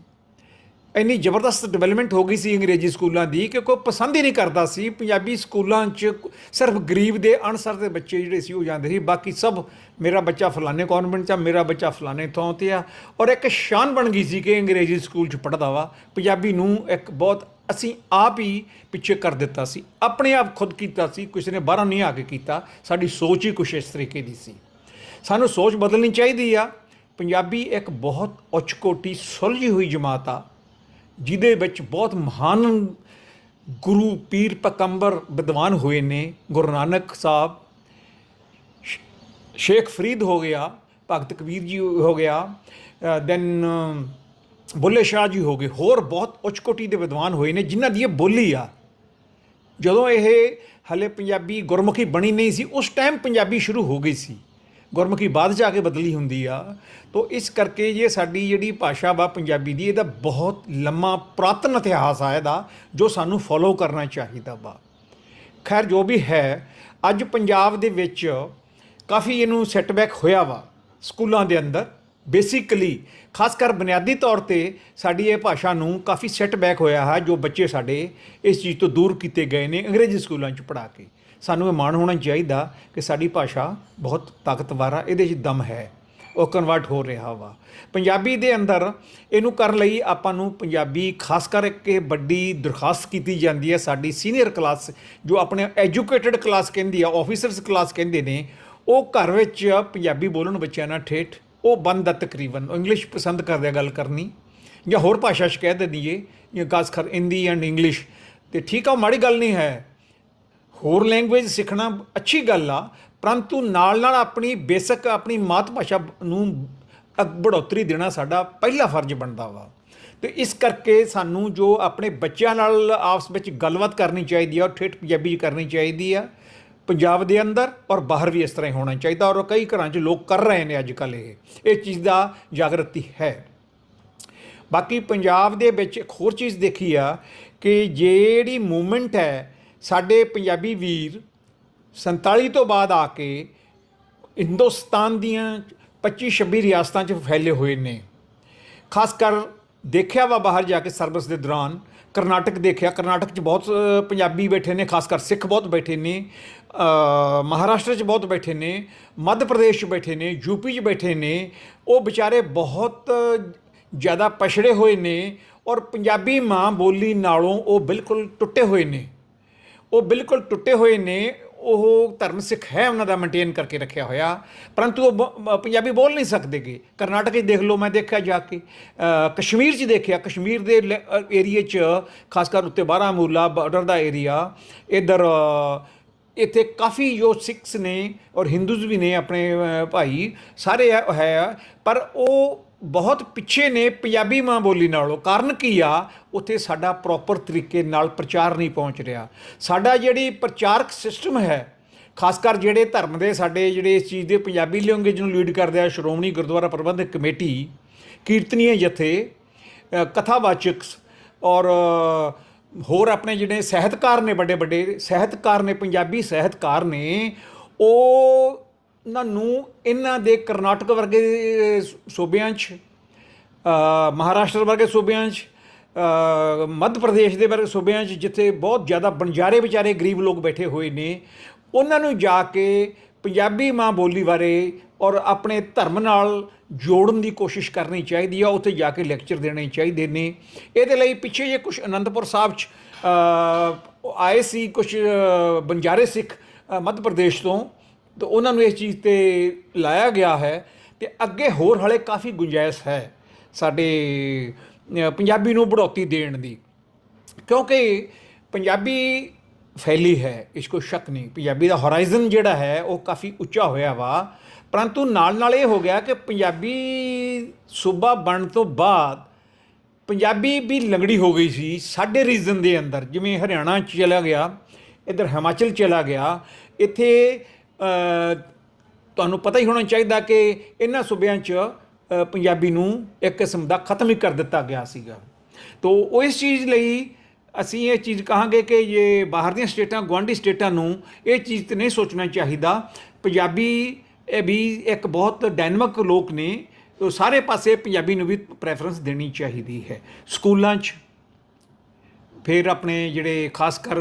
ਇੰਨੀ ਜ਼ਬਰਦਸਤ ਡਿਵੈਲਪਮੈਂਟ ਹੋ ਗਈ ਸੀ ਅੰਗਰੇਜ਼ੀ ਸਕੂਲਾਂ ਦੀ ਕਿ ਕੋਈ ਪਸੰਦ ਹੀ ਨਹੀਂ ਕਰਦਾ ਸੀ। ਪੰਜਾਬੀ ਸਕੂਲਾਂ 'ਚ ਸਿਰਫ ਗਰੀਬ ਦੇ ਅਨਸਰ ਦੇ ਬੱਚੇ ਜਿਹੜੇ ਸੀ ਉਹ ਜਾਂਦੇ ਸੀ। ਬਾਕੀ ਸਭ ਮੇਰਾ ਬੱਚਾ ਫਲਾਣੇ ਕਨਵੈਂਟ 'ਚ ਆ, ਮੇਰਾ ਬੱਚਾ ਫਲਾਣੇ ਥਾਂ ਤੇ ਆ। ਔਰ ਇੱਕ ਸ਼ਾਨ ਬਣ ਗਈ ਸੀ ਕਿ ਅੰਗਰੇਜ਼ੀ ਸਕੂਲ 'ਚ ਪੜ੍ਹਦਾ ਵਾ। ਪੰਜਾਬੀ ਨੂੰ ਇੱਕ ਬਹੁਤ ਅਸੀਂ ਆਪ ਹੀ ਪਿੱਛੇ ਕਰ ਦਿੱਤਾ ਸੀ। ਆਪਣੇ ਆਪ ਖੁਦ ਕੀਤਾ ਸੀ, ਕਿਸੇ ਨੇ ਬਾਹਰੋਂ ਨਹੀਂ ਆ ਕੇ ਕੀਤਾ। ਸਾਡੀ ਸੋਚ ਹੀ ਕੁਛ ਇਸ ਤਰੀਕੇ ਦੀ ਸੀ। ਸਾਨੂੰ ਸੋਚ ਬਦਲਣੀ ਚਾਹੀਦੀ ਆ। ਪੰਜਾਬੀ ਇੱਕ ਬਹੁਤ ਉੱਚ ਕੋਟੀ ਸੁਲਝੀ ਹੋਈ ਜਮਾਤ ਆ, ਜਿਹਦੇ ਵਿੱਚ ਬਹੁਤ ਮਹਾਨ ਗੁਰੂ ਪੀਰ ਪਕੰਬਰ ਵਿਦਵਾਨ ਹੋਏ ਨੇ, ਗੁਰੂ ਨਾਨਕ ਸਾਹਿਬ, ਸ਼- ਸ਼ੇਖ ਫਰੀਦ ਹੋ ਗਿਆ, ਭਗਤ ਕਬੀਰ ਜੀ ਹੋ ਗਿਆ ਦੈਨ ਬੁੱਲੇ ਸ਼ਾਹ ਜੀ ਹੋ ਗਏ, ਹੋਰ ਬਹੁਤ ਉੱਚ ਕੋਟੀ ਦੇ ਵਿਦਵਾਨ ਹੋਏ ਨੇ, ਜਿਨ੍ਹਾਂ ਦੀ ਇਹ ਬੋਲੀ ਆ। ਜਦੋਂ ਇਹ ਹਲੇ ਪੰਜਾਬੀ ਗੁਰਮੁਖੀ ਬਣੀ ਨਹੀਂ ਸੀ, ਉਸ ਟਾਈਮ ਪੰਜਾਬੀ ਸ਼ੁਰੂ ਹੋ ਗਈ ਸੀ। ਗੁਰਮੁਖੀ ਬਾਅਦ ਜਾ ਕੇ ਬਦਲੀ ਹੁੰਦੀ ਆ। ਤੋਂ ਇਸ ਕਰਕੇ ਇਹ ਸਾਡੀ ਜਿਹੜੀ ਭਾਸ਼ਾ ਵਾ ਪੰਜਾਬੀ ਦੀ, ਇਹਦਾ ਬਹੁਤ ਲੰਮਾ ਪੁਰਾਤਨ ਇਤਿਹਾਸ ਆ ਇਹਦਾ, ਜੋ ਸਾਨੂੰ ਫੋਲੋ ਕਰਨਾ ਚਾਹੀਦਾ ਵਾ। ਖੈਰ, ਜੋ ਵੀ ਹੈ, ਅੱਜ ਪੰਜਾਬ ਦੇ ਵਿੱਚ ਕਾਫੀ ਇਹਨੂੰ ਸੈਟਬੈਕ ਹੋਇਆ ਵਾ ਸਕੂਲਾਂ ਦੇ ਅੰਦਰ। ਬੇਸਿਕਲੀ ਖਾਸ ਕਰ ਬੁਨਿਆਦੀ ਤੌਰ ਤੇ ਸਾਡੀ ਇਹ ਭਾਸ਼ਾ ਨੂੰ ਕਾਫੀ ਸੈਟਬੈਕ ਹੋਇਆ ਹੈ, ਜੋ ਬੱਚੇ ਸਾਡੇ ਇਸ ਚੀਜ਼ ਤੋਂ ਦੂਰ ਕੀਤੇ ਗਏ ਨੇ, ਅੰਗਰੇਜ਼ੀ ਸਕੂਲਾਂ 'ਚ ਪੜ੍ਹਾ ਕੇ। ਸਾਨੂੰ ਇਹ ਮਾਣ ਹੋਣਾ ਚਾਹੀਦਾ ਕਿ ਸਾਡੀ ਭਾਸ਼ਾ ਬਹੁਤ ਤਾਕਤਵਰ ਆ, ਇਹਦੇ 'ਚ ਦਮ ਹੈ। ਉਹ ਕਨਵਰਟ ਹੋ ਰਿਹਾ ਵਾ। ਪੰਜਾਬੀ ਦੇ ਅੰਦਰ ਇਹਨੂੰ ਕਰਨ ਲਈ ਆਪਾਂ ਨੂੰ ਪੰਜਾਬੀ ਖਾਸ ਕਰ ਇੱਕ ਇਹ ਵੱਡੀ ਦਰਖਾਸਤ ਕੀਤੀ ਜਾਂਦੀ ਹੈ, ਸਾਡੀ ਸੀਨੀਅਰ ਕਲਾਸ ਜੋ ਆਪਣੇ ਐਜੂਕੇਟਿਡ ਕਲਾਸ ਕਹਿੰਦੀ ਆ ਆਫੀਸਰਸ ਕਲਾਸ ਕਹਿੰਦੇ ਨੇ, ਉਹ ਘਰ ਵਿੱਚ ਪੰਜਾਬੀ ਬੋਲਣ ਬੱਚਿਆਂ ਨਾਲ ਠੇਠ, ਉਹ ਬੰਦ ਆ ਤਕਰੀਬਨ। ਉਹ ਇੰਗਲਿਸ਼ ਪਸੰਦ ਕਰਦੇ ਆ ਗੱਲ ਕਰਨੀ। ਜਾਂ ਹੋਰ ਭਾਸ਼ਾ 'ਚ ਕਹਿ ਦਿੰਦੀ ਜਾਂ ਖਾਸ ਕਰ ਹਿੰਦੀ ਐਂਡ ਇੰਗਲਿਸ਼ ਤੇ ਠੀਕ ਆ, ਉਹ ਮਾੜੀ ਗੱਲ ਨਹੀਂ ਹੈ। ਹੋਰ ਲੈਂਗੁਏਜ ਸਿੱਖਣਾ ਅੱਛੀ ਗੱਲ ਆ, ਪਰੰਤੂ ਨਾਲ ਨਾਲ ਆਪਣੀ ਬੇਸਿਕ ਆਪਣੀ ਮਾਤ ਭਾਸ਼ਾ ਨੂੰ ਅਗ- ਬੜੋਤਰੀ ਦੇਣਾ ਸਾਡਾ ਪਹਿਲਾ ਫਰਜ਼ ਬਣਦਾ ਵਾ। ਤੇ ਇਸ ਕਰਕੇ ਸਾਨੂੰ ਜੋ ਆਪਣੇ ਬੱਚਿਆਂ ਨਾਲ ਆਪਸ ਵਿੱਚ ਗੱਲਬਾਤ ਕਰਨੀ ਚਾਹੀਦੀ ਆ ਉਹ ਠੇਠ ਪੰਜਾਬੀ 'ਚ ਕਰਨੀ ਚਾਹੀਦੀ ਆ, ਪੰਜਾਬ ਦੇ ਅੰਦਰ ਔਰ ਬਾਹਰ ਵੀ ਇਸ ਤਰ੍ਹਾਂ ਹੀ ਹੋਣਾ ਚਾਹੀਦਾ ਔਰ ਕਈ ਘਰਾਂ 'ਚ ਲੋਕ ਕਰ ਰਹੇ ਨੇ ਅੱਜ ਕੱਲ੍ਹ ਇਹ ਇਹ ਚੀਜ਼ ਦਾ ਜਾਗਰਤੀ ਹੈ। ਬਾਕੀ ਪੰਜਾਬ ਦੇ ਵਿੱਚ ਇੱਕ ਹੋਰ ਚੀਜ਼ ਦੇਖੀ ਆ ਕਿ ਜਿਹੜੀ ਮੂਵਮੈਂਟ ਹੈ ਸਾਡੇ ਪੰਜਾਬੀ ਵੀਰ 47 ਤੋਂ ਬਾਅਦ ਆ ਕੇ ਹਿੰਦੁਸਤਾਨ ਦੀਆਂ 25 26 ਰਿਆਸਤਾਂ 'ਚ ਫੈਲੇ ਹੋਏ ਨੇ। ਖਾਸ ਕਰ ਦੇਖਿਆ ਵਾ ਬਾਹਰ ਜਾ ਕੇ ਸਰਵਿਸ ਦੇ ਦੌਰਾਨ, ਕਰਨਾਟਕ ਦੇਖਿਆ, ਕਰਨਾਟਕ 'ਚ ਬਹੁਤ ਪੰਜਾਬੀ ਬੈਠੇ ਨੇ, ਖਾਸ ਕਰ ਸਿੱਖ ਬਹੁਤ ਬੈਠੇ ਨੇ ਮਹਾਰਾਸ਼ਟਰ 'ਚ ਬਹੁਤ ਬੈਠੇ ਨੇ, ਮੱਧ ਪ੍ਰਦੇਸ਼ 'ਚ ਬੈਠੇ ਨੇ ਯੂਪੀ 'ਚ ਬੈਠੇ ਨੇ, ਉਹ ਵਿਚਾਰੇ ਬਹੁਤ ਜ਼ਿਆਦਾ ਪਛੜੇ ਹੋਏ ਨੇ ਔਰ ਪੰਜਾਬੀ ਮਾਂ ਬੋਲੀ ਨਾਲੋਂ ਉਹ ਬਿਲਕੁਲ ਟੁੱਟੇ ਹੋਏ ਨੇ। ਉਹ ਬਿਲਕੁਲ ਟੁੱਟੇ ਹੋਏ ਨੇ, ਉਹ ਧਰਮ ਸਿੱਖ ਹੈ, ਉਹਨਾਂ ਦਾ ਮੇਨਟੇਨ ਕਰਕੇ ਰੱਖਿਆ ਹੋਇਆ। ਪਰੰਤੂ ਉਹ ਬ- ਪੰਜਾਬੀ ਬੋਲ ਨਹੀਂ ਸਕਦੇਗੇ। ਕਰਨਾਟਕ 'ਚ ਦੇਖ ਲਓ, ਮੈਂ ਦੇਖਿਆ ਜਾ ਕੇ। ਕਸ਼ਮੀਰ 'ਚ ਦੇਖਿਆ, ਕਸ਼ਮੀਰ ਦੇ ਏਰੀਏ 'ਚ, ਖਾਸ ਕਰ ਉੱਤੇ ਬਾਰਾਮੂਲਾ, ਬਾਰਡਰ ਦਾ ਏਰੀਆ, ਇਧਰ ਇੱਥੇ ਕਾਫੀ ਜੋ ਸਿੱਖਸ ਨੇ ਔਰ ਹਿੰਦੂਜ਼ ਵੀ ਨੇ, ਆਪਣੇ ਭਾਈ, ਸਾਰੇ ਹੈ। ਪਰ ਉਹ ਬਹੁਤ ਪਿੱਛੇ ਨੇ ਪੰਜਾਬੀ ਮਾਂ ਬੋਲੀ ਨਾਲੋਂ। ਕਾਰਨ ਕੀ ਆ? ਉੱਥੇ ਸਾਡਾ ਪ੍ਰੋਪਰ ਤਰੀਕੇ ਨਾਲ ਪ੍ਰਚਾਰ ਨਹੀਂ ਪਹੁੰਚ ਰਿਹਾ। ਸਾਡਾ ਜਿਹੜੀ ਪ੍ਰਚਾਰਕ ਸਿਸਟਮ ਹੈ ਖਾਸ ਕਰ ਜਿਹੜੇ ਧਰਮ ਦੇ ਸਾਡੇ ਜਿਹੜੇ ਇਸ ਚੀਜ਼ ਦੇ ਪੰਜਾਬੀ ਲੈਂਗੁਏਜ ਨੂੰ ਲੀਡ ਕਰਦੇ ਆ ਸ਼੍ਰੋਮਣੀ ਗੁਰਦੁਆਰਾ ਪ੍ਰਬੰਧਕ ਕਮੇਟੀ ਕੀਰਤਨੀਏ ਜਥੇ ਅ, ਕਥਾਵਾਚਕ ਔਰ ਹੋਰ ਆਪਣੇ ਜਿਹੜੇ ਸਾਹਿਤਕਾਰ ਨੇ ਵੱਡੇ ਵੱਡੇ ਸਾਹਿਤਕਾਰ ਨੇ ਪੰਜਾਬੀ ਸਾਹਿਤਕਾਰ ਨੇ ਉਹ ਉਹਨਾਂ ਨੂੰ ਇਹਨਾਂ ਦੇ ਕਰਨਾਟਕ ਵਰਗੇ ਸੂਬਿਆਂ 'ਚ ਮਹਾਰਾਸ਼ਟਰ ਵਰਗੇ ਸੂਬਿਆਂ 'ਚ ਮੱਧ ਪ੍ਰਦੇਸ਼ ਦੇ ਵਰਗੇ ਸੂਬਿਆਂ 'ਚ, ਜਿੱਥੇ ਬਹੁਤ ਜ਼ਿਆਦਾ ਬੰਜਾਰੇ ਵਿਚਾਰੇ ਗਰੀਬ ਲੋਕ ਬੈਠੇ ਹੋਏ ਨੇ, ਉਹਨਾਂ ਨੂੰ ਜਾ ਕੇ ਪੰਜਾਬੀ ਮਾਂ ਬੋਲੀ ਬਾਰੇ ਔਰ ਆਪਣੇ ਧਰਮ ਨਾਲ ਜੋੜਨ ਦੀ ਕੋਸ਼ਿਸ਼ ਕਰਨੀ ਚਾਹੀਦੀ ਆ, ਉੱਥੇ ਜਾ ਕੇ ਲੈਕਚਰ ਦੇਣੇ ਚਾਹੀਦੇ ਨੇ। ਇਹਦੇ ਲਈ ਪਿੱਛੇ ਜੇ ਕੁਝ ਅਨੰਦਪੁਰ ਸਾਹਿਬ 'ਚ ਆਏ ਸੀ ਕੁਝ ਬੰਜਾਰੇ ਸਿੱਖ ਮੱਧ ਪ੍ਰਦੇਸ਼ ਤੋਂ ਤਾਂ ਉਹਨਾਂ ਨੂੰ ਇਸ ਚੀਜ਼ ਤੇ ਲਾਇਆ ਗਿਆ ਹੈ ਤੇ ਅੱਗੇ ਹੋਰ ਹਲੇ ਕਾਫੀ ਗੁੰਜਾਇਸ਼ ਹੈ ਸਾਡੇ ਪੰਜਾਬੀ ਨੂੰ ਬੜੌਤੀ ਦੇਣ ਦੀ। ਕਿਉਂਕਿ ਪੰਜਾਬੀ ਫੈਲੀ ਹੈ, ਇਸ ਕੋ ਸ਼ੱਕ ਨਹੀਂ। ਪੰਜਾਬੀ ਦਾ ਹੋਰਾਈਜ਼ਨ ਜਿਹੜਾ ਹੈ, ਉਹ ਕਾਫੀ ਉੱਚਾ ਹੋਇਆ ਵਾ। ਪਰੰਤੂ ਨਾਲ ਨਾਲ ਇਹ ਹੋ ਗਿਆ ਕਿ ਪੰਜਾਬੀ ਸੂਬਾ ਬਣਨ ਤੋਂ ਬਾਅਦ ਪੰਜਾਬੀ ਵੀ ਲੰਗੜੀ ਹੋ ਗਈ ਸੀ ਸਾਡੇ ਰੀਜਨ ਦੇ ਅੰਦਰ। ਜਿਵੇਂ ਹਰਿਆਣਾ ਚ ਚਲਾ ਗਿਆ, ਇੱਧਰ ਹਿਮਾਚਲ ਚਲਾ ਗਿਆ, ਇੱਥੇ ਤੁਹਾਨੂੰ ਪਤਾ ਹੀ ਹੋਣਾ ਚਾਹੀਦਾ ਕਿ ਇਹਨਾਂ ਸੂਬਿਆਂ 'ਚ ਪੰਜਾਬੀ ਨੂੰ ਇੱਕ ਕਿਸਮ ਦਾ ਖਤਮ ਹੀ ਕਰ ਦਿੱਤਾ ਗਿਆ ਸੀਗਾ। ਤੋ ਉਹ ਇਸ ਚੀਜ਼ ਲਈ ਅਸੀਂ ਇਹ ਚੀਜ਼ ਕਹਾਂਗੇ ਕਿ ਇਹ ਬਾਹਰ ਦੀਆਂ ਸਟੇਟਾਂ, ਗੁਆਂਢੀ ਸਟੇਟਾਂ ਨੂੰ ਇਹ ਚੀਜ਼ ਤੇ ਨਹੀਂ ਸੋਚਣਾ ਚਾਹੀਦਾ, ਪੰਜਾਬੀ ਇਹ ਵੀ ਇੱਕ ਬਹੁਤ ਡਾਇਨਾਮਿਕ ਲੋਕ ਨੇ, ਤੋ ਸਾਰੇ ਪਾਸੇ ਪੰਜਾਬੀ ਨੂੰ ਵੀ ਪ੍ਰੈਫਰੈਂਸ ਦੇਣੀ ਚਾਹੀਦੀ ਹੈ। ਸਕੂਲਾਂ 'ਚ ਫਿਰ ਆਪਣੇ ਜਿਹੜੇ ਖਾਸ ਕਰ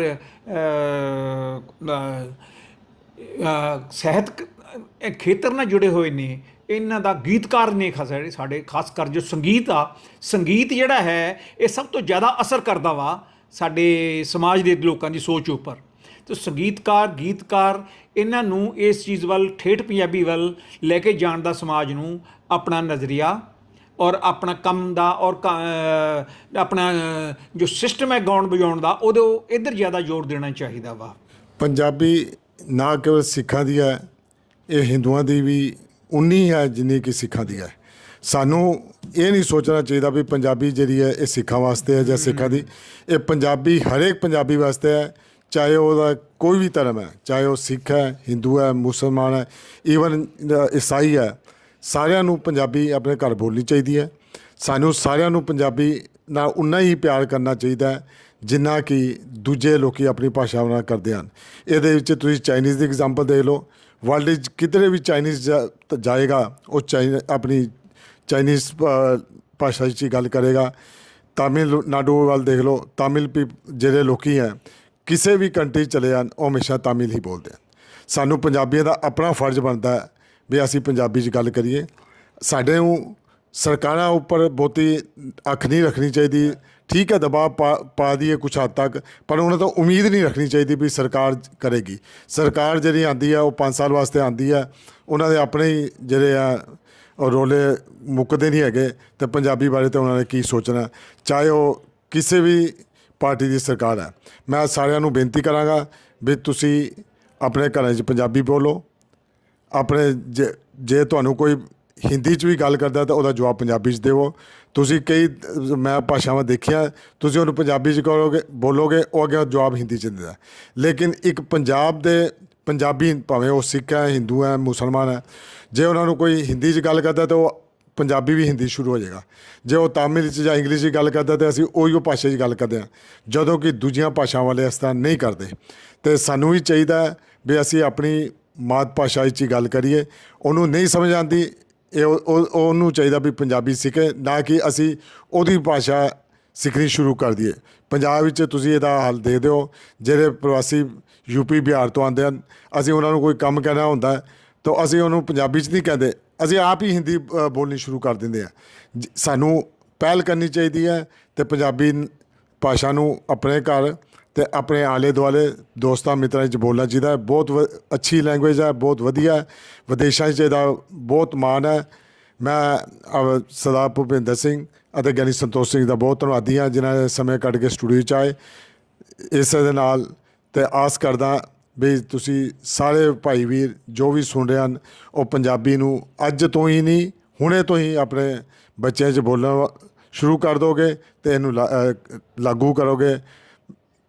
ਸਾਹਿਤ ਖੇਤਰ ਨਾਲ ਜੁੜੇ ਹੋਏ ਨੇ। ਇਹਨਾਂ ਦਾ ਗੀਤਕਾਰ ਨੇ ਖਾਸ ਜਿਹੜੇ ਸਾਡੇ, ਖਾਸ ਕਰ ਜੋ ਸੰਗੀਤ ਆ, ਸੰਗੀਤ ਜਿਹੜਾ ਹੈ, ਇਹ ਸਭ ਤੋਂ ਜ਼ਿਆਦਾ ਅਸਰ ਕਰਦਾ ਵਾ ਸਾਡੇ ਸਮਾਜ ਦੇ ਲੋਕਾਂ ਦੀ ਸੋਚ ਉੱਪਰ। ਤੇ ਸੰਗੀਤਕਾਰ, ਗੀਤਕਾਰ, ਇਹਨਾਂ ਨੂੰ ਇਸ ਚੀਜ਼ ਵੱਲ, ਠੇਠ ਪੰਜਾਬੀ ਵੱਲ ਲੈ ਕੇ ਜਾਣ ਦਾ ਸਮਾਜ ਨੂੰ ਆਪਣਾ ਨਜ਼ਰੀਆ ਔਰ ਆਪਣਾ ਕੰਮ ਦਾ ਔਰ ਆਪਣਾ ਜੋ ਸਿਸਟਮ ਹੈ ਗਾਉਣ ਵਜਾਉਣ ਦਾ, ਉਹਦੇ ਇੱਧਰ ਜ਼ਿਆਦਾ ਜ਼ੋਰ ਦੇਣਾ ਚਾਹੀਦਾ ਵਾ। ਪੰਜਾਬੀ ਨਾ ਕੇਵਲ ਸਿੱਖਾਂ ਦੀ ਹੈ, ਇਹ ਹਿੰਦੂਆਂ ਦੀ ਵੀ ਉਨੀ ਹੈ ਜਿੰਨੀ ਕਿ ਸਿੱਖਾਂ ਦੀ ਹੈ। ਸਾਨੂੰ ਇਹ ਨਹੀਂ ਸੋਚਣਾ ਚਾਹੀਦਾ ਵੀ ਪੰਜਾਬੀ ਜਿਹੜੀ ਹੈ, ਇਹ ਸਿੱਖਾਂ ਵਾਸਤੇ ਹੈ ਜਾਂ ਸਿੱਖਾਂ ਦੀ। ਇਹ ਪੰਜਾਬੀ, ਹਰੇਕ ਪੰਜਾਬੀ ਵਾਸਤੇ ਹੈ, ਚਾਹੇ ਉਹਦਾ ਕੋਈ ਵੀ ਧਰਮ ਹੈ, ਚਾਹੇ ਉਹ ਸਿੱਖ ਹੈ, ਹਿੰਦੂ ਹੈ, ਮੁਸਲਮਾਨ ਹੈ ਈਵਨ ਈਸਾਈ ਹੈ, ਸਾਰਿਆਂ ਨੂੰ ਪੰਜਾਬੀ ਆਪਣੇ ਘਰ ਬੋਲਣੀ ਚਾਹੀਦੀ ਹੈ। ਸਾਨੂੰ ਸਾਰਿਆਂ ਨੂੰ ਪੰਜਾਬੀ ਨਾਲ ਉਨਾ ਹੀ ਪਿਆਰ ਕਰਨਾ ਚਾਹੀਦਾ ਜਿੰਨਾ ਕਿ ਦੂਜੇ ਲੋਕੀ ਆਪਣੀ ਭਾਸ਼ਾ ਨਾਲ ਕਰਦੇ ਹਨ। ਇਹਦੇ ਵਿੱਚ ਤੁਸੀਂ ਚਾਈਨੀਜ਼ ਦੀ ਐਗਜ਼ਾਮਪਲ ਦੇਖ ਲਓ। ਵਰਲਡ ਵਿੱਚ ਕਿਧਰੇ ਵੀ ਚਾਈਨੀਜ਼ ਜਾਏਗਾ, ਉਹ ਚਾਈਨਾ ਆਪਣੀ ਚਾਈਨੀਜ਼ ਭਾਸ਼ਾ ਵਿੱਚ ਹੀ ਗੱਲ ਕਰੇਗਾ। ਤਾਮਿਲਨਾਡੂ ਵੱਲ ਦੇਖ ਲਓ। ਤਾਮਿਲ ਪੀ ਜਿਹੜੇ ਲੋਕੀ ਹੈ, ਕਿਸੇ ਵੀ ਕੰਟਰੀ ਚਲੇ ਜਾਣ, ਉਹ ਹਮੇਸ਼ਾ ਤਾਮਿਲ ਹੀ ਬੋਲਦੇ ਹਨ। ਸਾਨੂੰ ਪੰਜਾਬੀਆਂ ਦਾ ਆਪਣਾ ਫਰਜ਼ ਬਣਦਾ ਹੈ ਵੀ ਅਸੀਂ ਪੰਜਾਬੀ 'ਚ ਗੱਲ ਕਰੀਏ। ਸਾਡੇ ਨੂੰ ਸਰਕਾਰਾਂ ਉੱਪਰ ਬਹੁਤੀ ਅੱਖ ਨਹੀਂ ਰੱਖਣੀ ਚਾਹੀਦੀ। ਠੀਕ ਹੈ, ਦਬਾਅ ਪਾ ਪਾ ਦਈਏ ਕੁਛ ਹੱਦ ਤੱਕ, ਪਰ ਉਹਨਾਂ ਤੋਂ ਉਮੀਦ ਨਹੀਂ ਰੱਖਣੀ ਚਾਹੀਦੀ ਵੀ ਸਰਕਾਰ ਕਰੇਗੀ। ਸਰਕਾਰ ਜਿਹੜੀ ਆਂਦੀ ਆ, ਉਹ 5 ਸਾਲ ਵਾਸਤੇ ਆਂਦੀ ਆ। ਉਹਨਾਂ ਦੇ ਆਪਣੇ ਹੀ ਜਿਹੜੇ ਆ, ਉਹ ਰੋਲੇ ਮੁੱਕਦੇ ਨਹੀਂ ਹੈਗੇ ਤੇ ਪੰਜਾਬੀ ਬਾਰੇ ਤਾਂ ਉਹਨਾਂ ਨੇ ਕੀ ਸੋਚਣਾ। ਚਾਹੇ ਉਹ ਕਿਸੇ ਵੀ ਪਾਰਟੀ ਦੀ ਸਰਕਾਰ ਹੈ। ਮੈਂ ਸਾਰਿਆਂ ਨੂੰ ਬੇਨਤੀ ਕਰਾਂਗਾ ਵੀ ਤੁਸੀਂ ਆਪਣੇ ਘਰਾਂ 'ਚ ਪੰਜਾਬੀ ਬੋਲੋ। ਆਪਣੇ ਜੇ ਜੇ ਤੁਹਾਨੂੰ ਕੋਈ ਹਿੰਦੀ 'ਚ ਵੀ ਗੱਲ ਕਰਦਾ ਤਾਂ ਉਹਦਾ ਜਵਾਬ ਪੰਜਾਬੀ 'ਚ ਦੇਵੋ। ਤੁਸੀਂ ਕਈ, ਮੈਂ ਭਾਸ਼ਾਵਾਂ ਦੇਖੀਆਂ, ਤੁਸੀਂ ਉਹਨੂੰ ਪੰਜਾਬੀ 'ਚ ਕਰੋਗੇ, ਬੋਲੋਗੇ, ਉਹ ਅੱਗੇ ਜਵਾਬ ਹਿੰਦੀ 'ਚ ਦਿੰਦਾ। ਲੇਕਿਨ ਇੱਕ ਪੰਜਾਬ ਦੇ ਪੰਜਾਬੀ, ਭਾਵੇਂ ਉਹ ਸਿੱਖ ਹੈ, ਹਿੰਦੂ ਹੈ, ਮੁਸਲਮਾਨ ਹੈ, ਜੇ ਉਹਨਾਂ ਨੂੰ ਕੋਈ ਹਿੰਦੀ 'ਚ ਗੱਲ ਕਰਦਾ ਤਾਂ ਉਹ ਪੰਜਾਬੀ ਵੀ ਹਿੰਦੀ ਸ਼ੁਰੂ ਹੋ ਜਾਏਗਾ। ਜੇ ਉਹ ਤਾਮਿਲ 'ਚ ਜਾਂ ਇੰਗਲਿਸ਼ 'ਚ ਗੱਲ ਕਰਦਾ ਤਾਂ ਅਸੀਂ ਉਹੀ ਉਹ ਭਾਸ਼ਾ 'ਚ ਗੱਲ ਕਰਦੇ ਹਾਂ, ਜਦੋਂ ਕਿ ਦੂਜੀਆਂ ਭਾਸ਼ਾਵਾਂ ਵਾਲੇ ਇਸ ਤਰ੍ਹਾਂ ਨਹੀਂ ਕਰਦੇ। ਤੇ ਸਾਨੂੰ ਵੀ ਚਾਹੀਦਾ ਵੀ ਅਸੀਂ ਆਪਣੀ ਮਾਤ ਭਾਸ਼ਾ 'ਚ ਹੀ ਗੱਲ ਕਰੀਏ। ਉਹਨੂੰ ਨਹੀਂ ਸਮਝ ਆਉਂਦੀ ਇਹ ਉਹ- ਉਹ- ਉਹਨੂੰ ਚਾਹੀਦਾ ਵੀ ਪੰਜਾਬੀ ਸਿੱਖੇ ਨਾ ਕਿ ਅਸੀਂ ਉਹਦੀ ਭਾਸ਼ਾ ਸਿੱਖਣੀ ਸ਼ੁਰੂ ਕਰ ਦਈਏ। ਪੰਜਾਬ ਵਿੱਚ ਤੁਸੀਂ ਇਹਦਾ ਹੱਲ ਦੇ ਦਿਓ। ਜਿਹੜੇ ਪ੍ਰਵਾਸੀ ਯੂਪੀ ਬਿਹਾਰ ਤੋਂ ਆਉਂਦੇ ਹਨ ਅਸੀਂ ਉਹਨਾਂ ਨੂੰ ਕੋਈ ਕੰਮ ਕਹਿਣਾ ਹੁੰਦਾ ਹੈ, ਤਾਂ ਅਸੀਂ ਉਹਨੂੰ ਪੰਜਾਬੀ 'ਚ ਨਹੀਂ ਕਹਿੰਦੇ। ਅਸੀਂ ਆਪ ਹੀ ਹਿੰਦੀ ਅ, ਬੋਲਣੀ ਸ਼ੁਰੂ ਕਰ ਦਿੰਦੇ ਆ ਜ- ਸਾਨੂੰ ਪਹਿਲ ਕਰਨੀ ਚਾਹੀਦੀ ਹੈ ਤੇ ਪੰਜਾਬੀ ਭਾਸ਼ਾ ਨੂੰ ਆਪਣੇ ਘਰ ਤੇ ਆਪਣੇ ਆਲੇ ਦੁਆਲੇ ਦੋਸਤਾਂ ਮਿੱਤਰਾਂ 'ਚ ਬੋਲਣਾ ਚਾਹੀਦਾ ਬਹੁਤ ਵ- ਅੱਛੀ ਲੈਂਗੁਏਜ ਹੈ ਬਹੁਤ ਵਧੀਆ ਵਿਦੇਸ਼ਾਂ 'ਚ ਇਹਦਾ ਬਹੁਤ ਮਾਣ ਹੈ। ਮੈਂ ਅਹ, ਸਰਦਾਰ ਭੁਪਿੰਦਰ ਸਿੰਘ ਅਤੇ ਗਿਆਨੀ ਸੰਤੋਸ਼ ਸਿੰਘ ਦਾ ਬਹੁਤ ਧੰਨਵਾਦੀ ਹਾਂ ਜਿਨ੍ਹਾਂ ਨੇ ਸਮੇਂ ਕੱਢ ਕੇ ਸਟੂਡੀਓ 'ਚ ਆਏ। ਇਸ ਦੇ ਨਾਲ ਤੇ ਆਸ ਕਰਦਾ ਵੀ ਤੁਸੀਂ ਸਾਰੇ ਭਾਈ ਵੀਰ ਜੋ ਵੀ ਸੁਣ ਰਹੇ ਹਨ ਉਹ ਪੰਜਾਬੀ ਨੂੰ ਅੱਜ ਤੋਂ ਹੀ ਨਹੀਂ ਹੁਣੇ ਤੋਂ ਹੀ ਆਪਣੇ ਬੱਚਿਆਂ 'ਚ ਬੋਲਣਾ ਸ਼ੁਰੂ ਕਰ ਦੋਗੇ ਤੇ ਇਹਨੂੰ ਲਾ- ਲਾਗੂ ਕਰੋਗੇ।